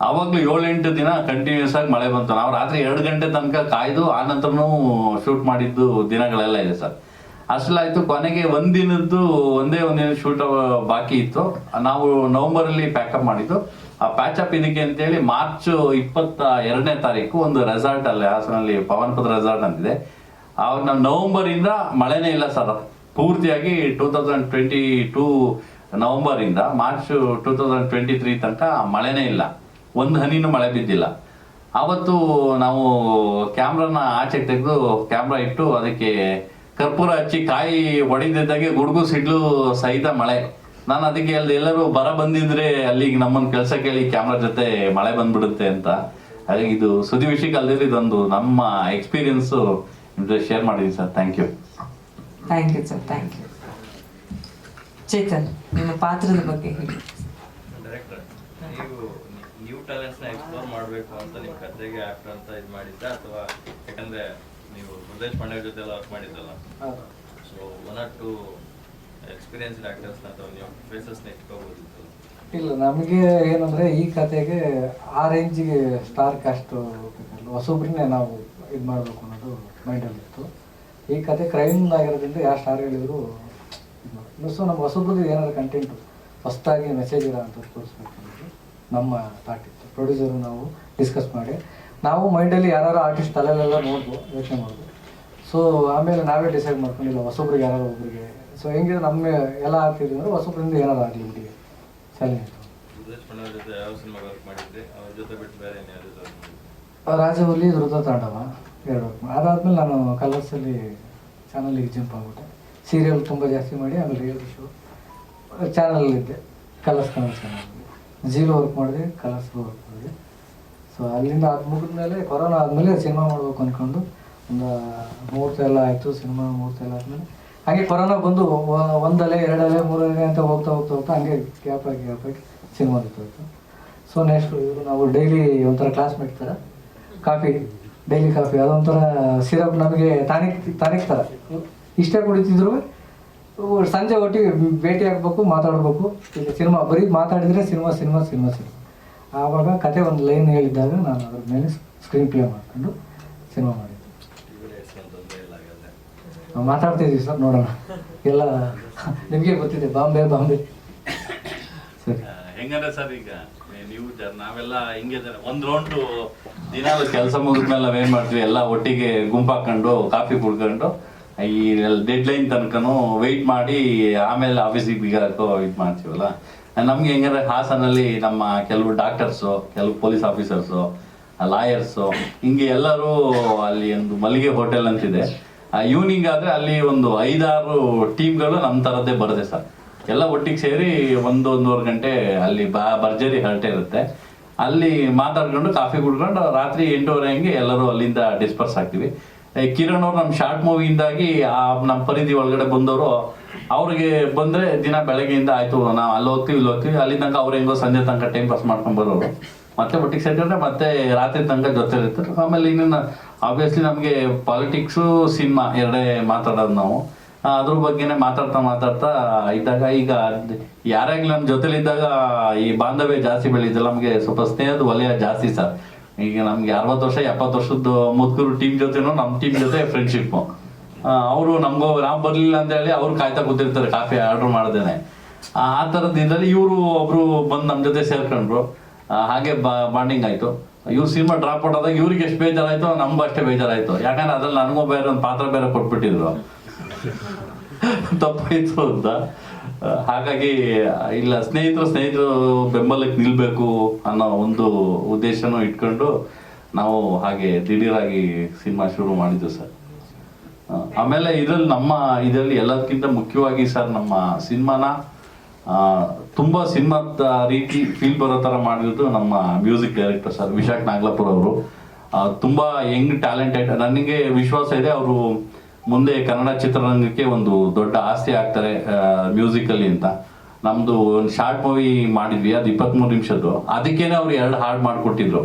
ಆವಾಗಲೂ ಏಳೆಂಟು ದಿನ ಕಂಟಿನ್ಯೂಸ್ ಆಗಿ ಮಳೆ ಬಂತು. ನಾವು ರಾತ್ರಿ ಎರಡು ಗಂಟೆ ತನಕ ಕಾಯ್ದು ಆ ನಂತರನೂ ಶೂಟ್ ಮಾಡಿದ್ದು ದಿನಗಳೆಲ್ಲ ಇದೆ ಸರ್. ಅಷ್ಟಲಾಯ್ತು ಕೊನೆಗೆ ಒಂದಿನದ್ದು ಒಂದೇ ಒಂದಿನ ಶೂಟ್ ಬಾಕಿ ಇತ್ತು. ನಾವು ನವೆಂಬರಲ್ಲಿ ಪ್ಯಾಕಪ್ ಮಾಡಿದ್ದು. ಆ ಪ್ಯಾಚಪ್ ಇದಕ್ಕೆ ಅಂತೇಳಿ ಮಾರ್ಚ್ ಇಪ್ಪತ್ತ ಎರಡನೇ ತಾರೀಕು ಒಂದು ರೆಸಾರ್ಟ್ ಅಲ್ಲಿ ಹಾಸನಲ್ಲಿ ಪವನ್ಪುರ ರೆಸಾರ್ಟ್ ಅಂತಿದೆ. ಅವಾಗ ನಾವು ನವೆಂಬರ್ ಇಂದ ಮಳೆನೇ ಇಲ್ಲ ಸರ್. ಪೂರ್ತಿಯಾಗಿ two thousand twenty two November ಇಂದ March two thousand twenty three ತನಕ ಮಳೆನೇ ಇಲ್ಲ. ಒಂದು ಹನಿನೂ ಮಳೆ ಬಿದ್ದಿಲ್ಲ. ಅವತ್ತು ನಾವು ಕ್ಯಾಮ್ರಾನ ಆಚೆಗೆ ತೆಗೆದು ಕ್ಯಾಮ್ರಾ ಇಟ್ಟು ಅದಕ್ಕೆ ಕರ್ಪೂರ ಹಚ್ಚಿ ಕಾಯಿ ಒಡೆದಿದ್ದಾಗೆ ಗುಡುಗು ಸಿಡ್ಲು ಸಹಿತ ಮಳೆ. ನಾನು ಅದಕ್ಕೆ ಅಲ್ಲಿ ಎಲ್ಲರೂ ಬರ ಬಂದಿದ್ರೆ ಅಲ್ಲಿಗೆ ನಮ್ಮನ್ನು ಕೆಲಸ ಕೇಳಿ ಕ್ಯಾಮ್ರಾ ಜೊತೆ ಮಳೆ ಬಂದ್ಬಿಡುತ್ತೆ ಅಂತ. ಹಾಗಾಗಿ ಇದು ಸುದ್ದಿ ವಿಷಯಕ್ಕೆ ಅಲ್ಲದೆ ಇದೊಂದು ನಮ್ಮ ಎಕ್ಸ್ಪೀರಿಯನ್ಸು ಶೇರ್ ಮಾಡಿದ್ದೀನಿ sir. Thank you thank you sir thank you Chetan ನಿಮ್ಮ ಪಾತ್ರದ ಬಗ್ಗೆ ಹೇಳಿ. ಡೈರೆಕ್ಟರ್ ನೀವು ನ್ಯೂ ಟ್ಯಾಲೆಂಟ್ಸ್ನ ಎಕ್ಸ್ಪ್ಲೋರ್ ಮಾಡಬೇಕು ಅಂತ ನಿಮ್ಮ ಕತೆಗೆ ಆಕ್ಟರ್ ಅಂತ ಇದು ಮಾಡಿದ್ದ ಅಥವಾ ಯಾಕಂದ್ರೆ ನೀವು ಹೃದಯ್ ಪಾಂಡೆ ಜೊತೆ ಎಲ್ಲ ವರ್ಕ್ ಮಾಡಿದ್ದಲ್ಲ so one or two experienced ಆಕ್ಟರ್ಸ್ನ ಅಥವಾ ನೀವು ಫೇಸಸ್ನ ಇಟ್ಕೋಬೋದಿತ್ತು. ಇಲ್ಲ ನಮಗೆ ಏನಂದರೆ ಈ ಕತೆಗೆ ಆ ರೇಂಜಿಗೆ ಸ್ಟಾರ್ ಕಾಸ್ಟ್ ಹೊಸೊಬ್ರನ್ನೇ ನಾವು ಇದು ಮಾಡಬೇಕು ಅನ್ನೋದು ಮೈಂಡಲ್ಲಿತ್ತು ಈ ಕತೆ ಕ್ರೈಮ್ ಆಗಿರೋದ್ರಿಂದ ಯಾವ ಸ್ಟಾರ್ ಹೇಳಿದ್ರು ಸೊ ನಮ್ಮ ಹೊಸಬ್ರಿಗೆ ಏನಾದ್ರು ಕಂಟೆಂಟು ಹೊಸದಾಗಿ ಮೆಸೇಜ್ ಇರೋ ಅಂತ ತೋರಿಸ್ಬೇಕು ಅನ್ನೋದು ನಮ್ಮ ಥಾಟ್ ಇತ್ತು. ಪ್ರೊಡ್ಯೂಸರು ನಾವು ಡಿಸ್ಕಸ್ ಮಾಡಿ. ನಾವು ಮೈಂಡಲ್ಲಿ ಯಾರು ಆರ್ಟಿಸ್ಟ್ ತಲೆಲೆಲ್ಲ ನೋಡ್ದು ಯೋಚನೆ ಮಾಡೋದು ಸೊ ಆಮೇಲೆ ನಾವೇ ಡಿಸೈಡ್ ಮಾಡ್ಕೊಂಡಿಲ್ಲ ಹೊಸೊಬ್ರಿಗೆ ಯಾರು ಒಬ್ರಿಗೆ. ಸೊ ಹೆಂಗಿದ್ರೆ ನಮ್ಮ ಎಲ್ಲ ಆಗ್ತಿದ್ವಿ ಅಂದರೆ ಹೊಸೊಬ್ರಿಂದ ಏನಾರು ಆಗಲಿ ಹುಡುಗಿ ಸರಿ ರಾಜವಲ್ಲಿ ಧೃತ ತಾಂಡವ ಎರಡು. ಅದಾದ್ಮೇಲೆ ನಾನು ಕಲರ್ಸಲ್ಲಿ ಚಾನಲ್ಗೆ ಜಂಪ್ ಆಗ್ಬಿಟ್ಟೆ. ಸೀರಿಯಲ್ ತುಂಬ ಜಾಸ್ತಿ ಮಾಡಿ ಆಮೇಲೆ real show ಚಾನಲಲ್ಲಿದ್ದೆ Colors Kannada channel zero work ಮಾಡಿದೆ ಕಲರ್ಸ್ ವರ್ಕ್ ಮಾಡಿದೆ. ಸೊ ಅಲ್ಲಿಂದ ಅದು ಮುಗಿದ್ಮೇಲೆ ಕೊರೋನಾ ಆದಮೇಲೆ ಸಿನಿಮಾ ಮಾಡಬೇಕು ಅಂದ್ಕೊಂಡು ಒಂದು ಮುಹೂರ್ತ ಎಲ್ಲ ಆಯಿತು ಸಿನಿಮಾ ಮುಹೂರ್ತ ಎಲ್ಲ ಆದಮೇಲೆ. ಹಾಗೆ ಕೊರೋನಾ ಬಂದು ಒಂದಲೆ, ಎರಡಲೆ, ಮೂರಲೆ ಅಂತ ಹೋಗ್ತಾ ಹೋಗ್ತಾ ಹೋಗ್ತಾ ಹಂಗೆ ಗ್ಯಾಪ್ ಆಗಿ ಗ್ಯಾಪ್ ಆಗಿ ಸಿನಿಮಾ ಹೋಯ್ತು ಸೊ ನೆಕ್ಸ್ಟ್ ಇವರು ನಾವು ಡೈಲಿ ಒಂಥರ ಕ್ಲಾಸ್ ಥರ ಕಾಫಿ ಡೈಲಿ ಕಾಫಿ, ಅದೊಂಥರ ಸಿರಪ್ ನಮಗೆ ತಾನಿಕ್ ಟಾನಿಕ್ ಥರ ಇಷ್ಟೇ ಕುಡಿತಿದ್ರು ಸಂಜೆ ಒಟ್ಟಿಗೆ ಭೇಟಿ ಆಗಬೇಕು, ಮಾತಾಡಬೇಕು. ಈಗ ಸಿನಿಮಾ, ಬರೀ ಮಾತಾಡಿದರೆ ಸಿನಿಮಾ ಸಿನಿಮಾ ಸಿನಿಮಾ ಸಿನಿಮಾ. ಆವಾಗ ಕತೆ ಒಂದು ಲೈನ್ ಹೇಳಿದ್ದಾಗ ನಾನು ಅದ್ರ ಮೇಲೆ ಸ್ಕ್ರೀನ್ ಪ್ಲೇ ಮಾಡ್ಕೊಂಡು ಸಿನಿಮಾ ಮಾಡಿದ್ದೆ. ನಾವು ಮಾತಾಡ್ತಿದ್ವಿ ಸರ್, ನೋಡೋಣ. ಎಲ್ಲ ನಿಮಗೆ ಗೊತ್ತಿದೆ, ಬಾಂಬೆ ಬಾಂಬೆ. ಸರಿ. ಹೆಂಗಂದ್ರೆ ಸರ್ ಈಗ, ನೀವು ನಾವೆಲ್ಲ ಹಿಂಗೆ ಒಂದು ರೌಂಡ್ ದಿನಾಲು ಕೆಲಸ ಮುಗಿದ್ಮೇಲೆ ನಾವೇನ್ ಮಾಡ್ತೀವಿ, ಎಲ್ಲ ಒಟ್ಟಿಗೆ ಗುಂಪಾಕೊಂಡು ಕಾಫಿ ಕುಡ್ಕೊಂಡು ಈ ಡೆಡ್ ಲೈನ್ ತನಕನು ವೆಯ್ಟ್ ಮಾಡಿ ಆಮೇಲೆ ಆಫೀಸಿಗೆ ಬೀಗ ವೆಯ್ಟ್ ಮಾಡ್ತೀವಲ್ಲ? ನಮ್ಗೆ ಹೆಂಗಂದ್ರೆ ಹಾಸನಲ್ಲಿ ನಮ್ಮ ಕೆಲವು ಡಾಕ್ಟರ್ಸು ಕೆಲವು ಪೊಲೀಸ್ ಆಫೀಸರ್ಸು ಲಾಯರ್ಸು ಹಿಂಗೆ ಎಲ್ಲರೂ ಅಲ್ಲಿ ಒಂದು ಮಲ್ಲಿಗೆ ಹೋಟೆಲ್ ಅಂತಿದೆ. ಈವ್ನಿಂಗ್ ಆದ್ರೆ ಅಲ್ಲಿ ಒಂದು ಐದಾರು ಟೀಮ್ಗಳು ನಮ್ಮ ಥರದ್ದೇ ಬರುತ್ತೆ ಸರ್. ಎಲ್ಲ ಒಟ್ಟಿಗೆ ಸೇರಿ ಒಂದು ಒಂದೂವರೆ ಗಂಟೆ ಅಲ್ಲಿ ಬಾ, ಭರ್ಜರಿ ಹರಟೆ ಇರುತ್ತೆ. ಅಲ್ಲಿ ಮಾತಾಡ್ಕೊಂಡು ಕಾಫಿ ಕುಡ್ಕೊಂಡು ರಾತ್ರಿ ಎಂಟೂವರೆ ಹಂಗೆ ಎಲ್ಲರೂ ಅಲ್ಲಿಂದ ಡಿಸ್ಪರ್ಸ್ ಆಗ್ತೀವಿ. ಕಿರಣ್ ಅವ್ರು ನಮ್ಮ ಶಾರ್ಟ್ ಮೂವಿಯಿಂದಾಗಿ ಆ ನಮ್ಮ ಪರಿಧಿ ಒಳಗಡೆ ಬಂದವರು, ಅವ್ರಿಗೆ ಬಂದ್ರೆ ದಿನ ಬೆಳಗ್ಗೆಯಿಂದ ಆಯ್ತು ನಾವು ಅಲ್ಲಿ ಹೋಗ್ತೀವಿ, ಇಲ್ಲಿ ಹೋಗ್ತೀವಿ ಅಲ್ಲಿ ತನಕ ಅವ್ರು ಹೆಂಗೋ ಸಂಜೆ ತನಕ ಟೈಮ್ ಪಾಸ್ ಮಾಡ್ಕೊಂಡು ಬರೋರು. ಮತ್ತೆ ಒಟ್ಟಿಗೆ ಸೇರ್ಕೊಂಡ್ರೆ ಮತ್ತೆ ರಾತ್ರಿ ತನಕ ಜೊತೆ ಇರ್ತಾರೆ. ಆಮೇಲೆ ಇನ್ನೇನು ಆಬ್ವಿಯಸ್ಲಿ ನಮಗೆ ಪಾಲಿಟಿಕ್ಸು ಸಿನಿಮಾ ಎರಡೇ ಮಾತಾಡೋದು ನಾವು. ಅದ್ರ ಬಗ್ಗೆನೇ ಮಾತಾಡ್ತಾ ಮಾತಾಡ್ತಾ ಇದ್ದಾಗ ಈಗ ಯಾರಾಗ್ಲಿ ನಮ್ಮ ಜೊತೆಲಿದ್ದಾಗ ಈ ಬಾಂಧವ್ಯ ಜಾಸ್ತಿ ಬೆಳೀತಲ್ಲ ನಮಗೆ ಸ್ವಲ್ಪ ಸ್ನೇಹದ ವಲಯ ಜಾಸ್ತಿ ಸರ್. ಈಗ ನಮ್ಗೆ ಅರವತ್ತು ವರ್ಷ, ಎಪ್ಪತ್ತು ವರ್ಷದ ಮುದುಕರು ಟೀಮ್ ಜೊತೆನೂ ನಮ್ಮ ಟೀಮ್ ಜೊತೆ ಫ್ರೆಂಡ್ಶಿಪ್ ಅವರು ನಮಗೂ ನಾವು ಬರಲಿಲ್ಲ ಅಂತ ಹೇಳಿ ಅವ್ರು ಕಾಯ್ತಾ ಕೂತಿರ್ತಾರೆ, ಕಾಫಿ ಆರ್ಡರ್ ಮಾಡ್ದೇನೆ. ಆ ಥರದ್ದು ಇದ್ರಲ್ಲಿ ಇವರು ಒಬ್ರು ಬಂದು ನಮ್ಮ ಜೊತೆ ಸೇರ್ಕೊಂಡ್ರು. ಹಾಗೆ ಬಾಂಡಿಂಗ್ ಆಯ್ತು. ಇವ್ರು ಸಿನಿಮಾ ಡ್ರಾಪ್ ಔಟ್ ಆದಾಗ ಇವ್ರಿಗೆ ಎಷ್ಟು ಬೇಜಾರಾಯ್ತು, ನಮ್ಗೂ ಅಷ್ಟೇ ಬೇಜಾರಾಯ್ತು. ಯಾಕಂದ್ರೆ ಅದ್ರಲ್ಲಿ ನನಗೂ ಬೇರೆ ಒಂದು ಪಾತ್ರ ಬೇರೆ ಕೊಟ್ಬಿಟ್ಟಿದ್ರು. ತಪ್ಪಾಯಿತು ಅಂತ. ಹಾಗಾಗಿ, ಇಲ್ಲ, ಸ್ನೇಹಿತರು ಸ್ನೇಹಿತರು ಬೆಂಬಲಕ್ಕೆ ನಿಲ್ಬೇಕು ಅನ್ನೋ ಒಂದು ಉದ್ದೇಶನೂ ಇಟ್ಕೊಂಡು ನಾವು ಹಾಗೆ ದಿಢೀರಾಗಿ ಸಿನಿಮಾ ಶುರು ಮಾಡಿದ್ದು ಸರ್. ಆಮೇಲೆ ಇದ್ರಲ್ಲಿ ನಮ್ಮ, ಇದರಲ್ಲಿ ಎಲ್ಲದಕ್ಕಿಂತ ಮುಖ್ಯವಾಗಿ ಸರ್ ನಮ್ಮ ಸಿನಿಮಾನ ತುಂಬ ಸಿನಿಮಾದ ರೀತಿ ಫೀಲ್ ಬರೋ ತರ ಮಾಡಿರೋದು ನಮ್ಮ music director sir Vishakh Naglapur ಅವರು ತುಂಬಾ ಯಂಗ್, ಟ್ಯಾಲೆಂಟೆಡ್ ನನಗೆ ವಿಶ್ವಾಸ ಇದೆ, ಅವರು ಮುಂದೆ ಕನ್ನಡ ಚಿತ್ರರಂಗಕ್ಕೆ ಒಂದು ದೊಡ್ಡ ಆಸ್ತಿ ಆಗ್ತಾರೆ ಮ್ಯೂಸಿಕಲ್ಲಿ ಅಂತ. ನಮ್ದು ಒಂದು ಶಾರ್ಟ್ ಮೂವಿ ಮಾಡಿದ್ವಿ, ಅದು ಇಪ್ಪತ್ಮೂರು ನಿಮಿಷದ್ದು. ಅದಕ್ಕೇನೆ ಅವ್ರು ಎರಡು ಹಾಡು ಮಾಡಿಕೊಟ್ಟಿದ್ರು.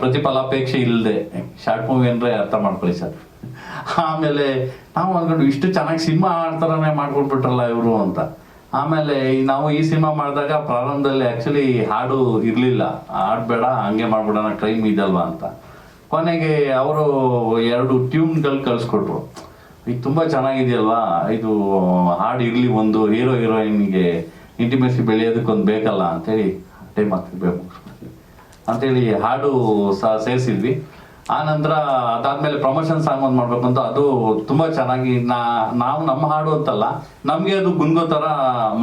ಪ್ರತಿಫಲಾಪೇಕ್ಷೆ ಇಲ್ಲದೆ ಶಾರ್ಟ್ ಮೂವಿ ಅಂದರೆ ಅರ್ಥ ಮಾಡ್ಕೊಳ್ಳಿ ಸರ್. ಆಮೇಲೆ ನಾವು ಅಂದ್ಕೊಂಡು, ಇಷ್ಟು ಚೆನ್ನಾಗಿ ಸಿನಿಮಾ ಆಡ್ತಾರನೇ ಮಾಡ್ಕೊಟ್ಬಿಟ್ರಲ್ಲ ಇವರು ಅಂತ. ಆಮೇಲೆ ನಾವು ಈ ಸಿನಿಮಾ ಮಾಡಿದಾಗ ಪ್ರಾರಂಭದಲ್ಲಿ ಆ್ಯಕ್ಚುಲಿ ಹಾಡು ಇರಲಿಲ್ಲ. ಹಾಡು ಬೇಡ ಹಂಗೆ ಮಾಡ್ಬಿಡೋಣ ಟೈಮ್ ಇದಲ್ವಾ ಅಂತ. ಕೊನೆಗೆ ಅವರು ಎರಡು ಟ್ಯೂನ್ಗಳು ಕಳಿಸ್ಕೊಟ್ರು. ಇದು ತುಂಬಾ ಚೆನ್ನಾಗಿದೆಯಲ್ವಾ? ಇದು ಹಾಡು ಇರಲಿ ಒಂದು ಹೀರೋ, ಹೀರೋಯಿನ್ಗೆ ಇಂಟಿಮೆಸಿ ಬೆಳೆಯೋದಕ್ಕೆ ಒಂದು ಬೇಕಲ್ಲ ಅಂತೇಳಿ ಟೈಮ್ ಆಗ್ತಿರ್ಬೇಕು ಅಂತೇಳಿ ಹಾಡು ಸಹ ಸೇರಿಸಿದ್ವಿ. ಆ ನಂತರ ಅದಾದ್ಮೇಲೆ ಪ್ರಮೋಷನ್ ಸಾಂಗ್ ಒಂದು ಮಾಡ್ಬೇಕಂತ ಅದು ತುಂಬಾ ಚೆನ್ನಾಗಿ ನಾ, ನಾವು ನಮ್ಮ ಹಾಡು ಅಂತಲ್ಲ, ನಮಗೆ ಅದು ಗುನ್ಗೋ ಥರ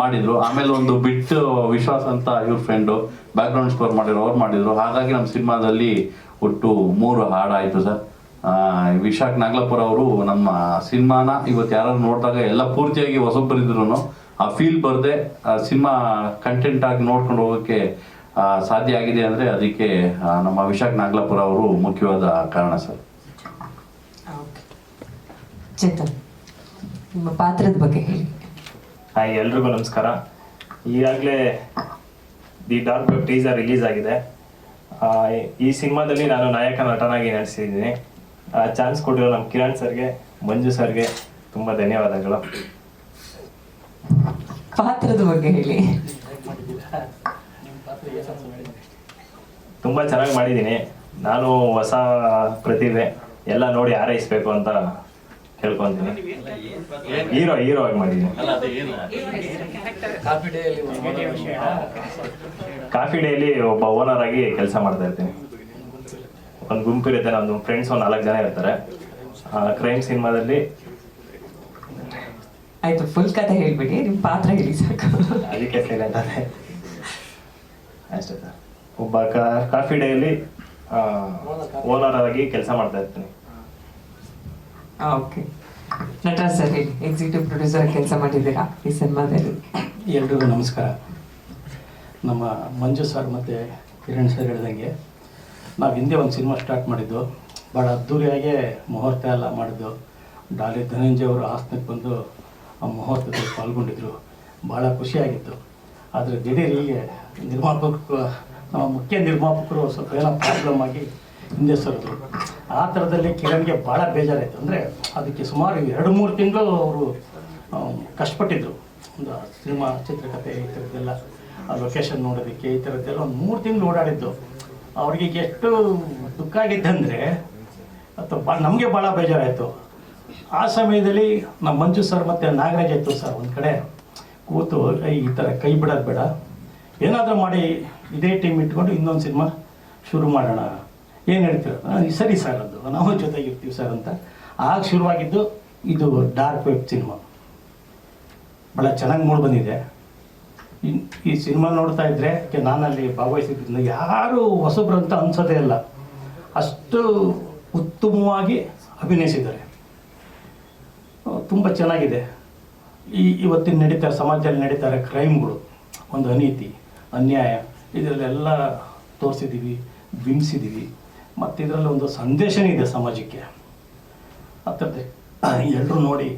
ಮಾಡಿದ್ರು. ಆಮೇಲೆ ಒಂದು ಬಿಟ್ಟು ವಿಶ್ವಾಸ್ ಅಂತ ಇವ್ರ ಫ್ರೆಂಡು ಬ್ಯಾಕ್ಗ್ರೌಂಡ್ ಸ್ಕೋರ್ ಮಾಡಿರೋ ಅವ್ರು ಮಾಡಿದ್ರು. ಹಾಗಾಗಿ ನಮ್ಮ ಸಿನಿಮಾದಲ್ಲಿ ಒಟ್ಟು ಮೂರು ಹಾಡಾಯ್ತು ಸರ್. ಆ, ವಿಶಾಖ್ ನಾಗ್ಲಾಪುರ ಅವರು ನಮ್ಮ ಸಿನಿಮಾನ ಇವತ್ತು ಯಾರು ನೋಡಿದಾಗ ಎಲ್ಲ ಪೂರ್ತಿಯಾಗಿ ಹೊಸೊಬ್ಬರಿದ್ರು ಆ ಫೀಲ್ ಬರದೆ ಸಿನಿಮಾ ಕಂಟೆಂಟ್ ಆಗಿ ನೋಡ್ಕೊಂಡು ಹೋಗೋಕ್ಕೆ ಸಾಧ್ಯ ಆಗಿದೆ ಅಂದ್ರೆ ಅದಕ್ಕೆ ನಮ್ಮ ವಿಶಾಖ್ ನಾಗಲಾಪುರ ಅವರು ಮುಖ್ಯವಾದ ಕಾರಣ ಸರ್. ಚೇತನ್ ನಿಮ್ಮ ಪಾತ್ರದ ಬಗ್ಗೆ ಹೇಳಿ. ಹಾಯ್ ಎಲ್ರಿಗೂ ನಮಸ್ಕಾರ. ಈಗಾಗಲೇ ದಿ ಡಾರ್ಕ್ ಟೀಸರ್ ರಿಲೀಸ್ ಆಗಿದೆ. ಈ ಸಿನಿಮಾದಲ್ಲಿ ನಾನು ನಾಯಕ ನಟನಾಗಿ ನಟಿಸಿದ್ದೀನಿ. ಚಾನ್ಸ್ ಕೊಟ್ಟಿರೋ ನಮ್ಮ ಕಿರಣ್ ಸರ್ಗೆ ಮಂಜು ಸರ್ಗೆ ತುಂಬ ಧನ್ಯವಾದಗಳು. ಪಾತ್ರದ ಬಗ್ಗೆ ಹೇಳಿ. ತುಂಬ ಚೆನ್ನಾಗಿ ಮಾಡಿದ್ದೀನಿ. ನಾನು ಹೊಸ ಪ್ರತಿಭೆ ಎಲ್ಲ ನೋಡಿ ಹಾರೈಸ್ಬೇಕು ಅಂತ ಕೇಳ್ಕೊತೀನಿ ಹೀರೋ ಹೀರೋ ಮಾಡಿದ್ದೀನಿ. ಕಾಫಿ ಡೇಲಿ ಒಬ್ಬ ಓನರ್ ಆಗಿ ಕೆಲಸ ಮಾಡ್ತಾ ಇರ್ತೀನಿ. ಒಂದು ಗುಂಪು ಇರುತ್ತೆ ನಮ್ದು ಫ್ರೆಂಡ್ಸ್ ಒಂದು ನಾಲ್ಕು ಜನ ಇರ್ತಾರೆ. ಕ್ರೈಮ್ ಸಿನಿಮಾದಲ್ಲಿ ಆಯ್ತು ಫುಲ್ ಕತೆ ಹೇಳ್ಬಿಡಿ ನಿಮ್ಮ ಪಾತ್ರ ಹೇಳಿ ಸಾಕು. ಅದಕ್ಕೆ ಸೈಲೆಂಟ್ ಅದೇ ಅಷ್ಟೇ ಸರ್. ಒಬ್ಬ ಕಾ- ಕಾಫಿ ಡೇಲಿ ಓನರ್ ಆಗಿ ಕೆಲಸ ಮಾಡ್ತಾ ಇರ್ತೀನಿ. Okay Nataraj sir executive producer ಕೆಲಸ ಮಾಡಿದ್ದೀರಾ? ಈ ಸಿನಿಮಾದಲ್ಲಿ. ಎಲ್ರಿಗೂ ನಮಸ್ಕಾರ. ನಮ್ಮ ಮಂಜು ಸರ್ ಮತ್ತು ಕಿರಣ್ ಸರ್ ಹೇಳಿದಂಗೆ, ನಾವು ಹಿಂದೆ ಒಂದು ಸಿನಿಮಾ ಸ್ಟಾರ್ಟ್ ಮಾಡಿದ್ದು. ಭಾಳ ಅದ್ದೂರಿಯಾಗೆ ಮುಹೂರ್ತ ಎಲ್ಲ ಮಾಡಿದ್ದು. ಡಾಲಿ ಧನಂಜಯ ಅವರು ಆಸ್ತಕ್ಕೆ ಬಂದು ಆ ಮುಹೂರ್ತದಲ್ಲಿ ಪಾಲ್ಗೊಂಡಿದ್ದರು ಭಾಳ ಖುಷಿಯಾಗಿತ್ತು. ಆದರೆ ದಿಢೀರ್ ಹೀಗೆ ನಿರ್ಮಾಪಕ ನಮ್ಮ ಮುಖ್ಯ ನಿರ್ಮಾಪಕರು ಸ್ವಲ್ಪ ಏನೋ ಪ್ರಾಬ್ಲಮ್ ಆಗಿ ಹಿಂದೆ ಸರಿದ್ರು. ಆ ಥರದಲ್ಲಿ ಕಿರಣ್ಗೆ ಭಾಳ ಬೇಜಾರಾಯಿತು. ಅಂದರೆ ಅದಕ್ಕೆ ಸುಮಾರು ಎರಡು ಮೂರು ತಿಂಗಳು ಅವರು ಕಷ್ಟಪಟ್ಟಿದ್ರು. ಒಂದು ಸಿನಿಮಾ ಚಿತ್ರಕಥೆ ಈ ಥರದ್ದೆಲ್ಲ ಲೊಕೇಶನ್ ನೋಡೋದಕ್ಕೆ ಈ ಥರದ್ದೆಲ್ಲ ಒಂದು ಮೂರು ತಿಂಗಳು ಓಡಾಡಿದ್ದು. ಅವ್ರಿಗೆ ಎಷ್ಟು ದುಃಖ ಆಗಿದ್ದಂದರೆ ಅಥವಾ ಬಾ ನಮಗೆ ಭಾಳ ಬೇಜಾರಾಯಿತು. ಆ ಸಮಯದಲ್ಲಿ ನಮ್ಮ ಮಂಜು ಸರ್ ಮತ್ತು ನಾಗರಾಜ್ ಆಯಿತು ಸರ್ ಒಂದು ಕಡೆ. ಕೂತು "ಏಯ್, ಈ ಥರ ಕೈ ಬಿಡೋದು ಬೇಡ. ಏನಾದರೂ ಮಾಡಿ ಇದೇ ಟೀಮ್ ಇಟ್ಕೊಂಡು ಇನ್ನೊಂದು ಸಿನಿಮಾ ಶುರು ಮಾಡೋಣ. ಏನು ಹೇಳ್ತೀರ? "ಆ, ಸರಿ ಸರ್ ಅದು. ನಾವು ಜೊತೆಗಿರ್ತೀವಿ ಸರ್ ಅಂತ. ಆಗ ಶುರುವಾಗಿದ್ದು ಇದು ಡಾರ್ಕ್ ವೆಬ್ ಸಿನಿಮಾ ಭಾಳ ಚೆನ್ನಾಗಿ ಮೂಡ್ ಬಂದಿದೆ. ಈ ಸಿನಿಮಾ ನೋಡ್ತಾ ಇದ್ರೆ ಕೆ- ನಾನಲ್ಲಿ ಭಾಗವಹಿಸಿದ್ರಿಂದ ಯಾರು ಹೊಸಬ್ರು ಅಂತ ಅನ್ಸೋದೇ ಇಲ್ಲ. ಅಷ್ಟು ಉತ್ತಮವಾಗಿ ಅಭಿನಯಿಸಿದ್ದಾರೆ. ತುಂಬ ಚೆನ್ನಾಗಿದೆ. ಈ ಇವತ್ತಿನ ನಡೀತಾರೆ ಸಮಾಜದಲ್ಲಿ ನಡೀತಾರೆ ಕ್ರೈಮ್ಗಳು ಒಂದು ಅನೀತಿ ಅನ್ಯಾಯ ಇದರಲ್ಲೆಲ್ಲ ತೋರಿಸಿದ್ದೀವಿ ಬಿಂಬಿಸಿದ್ದೀವಿ ಮತ್ತು ಇದರಲ್ಲಿ ಒಂದು ಸಂದೇಶನೇ ಇದೆ ಸಮಾಜಕ್ಕೆ. ಆ ಎಲ್ಲರೂ ನೋಡಿ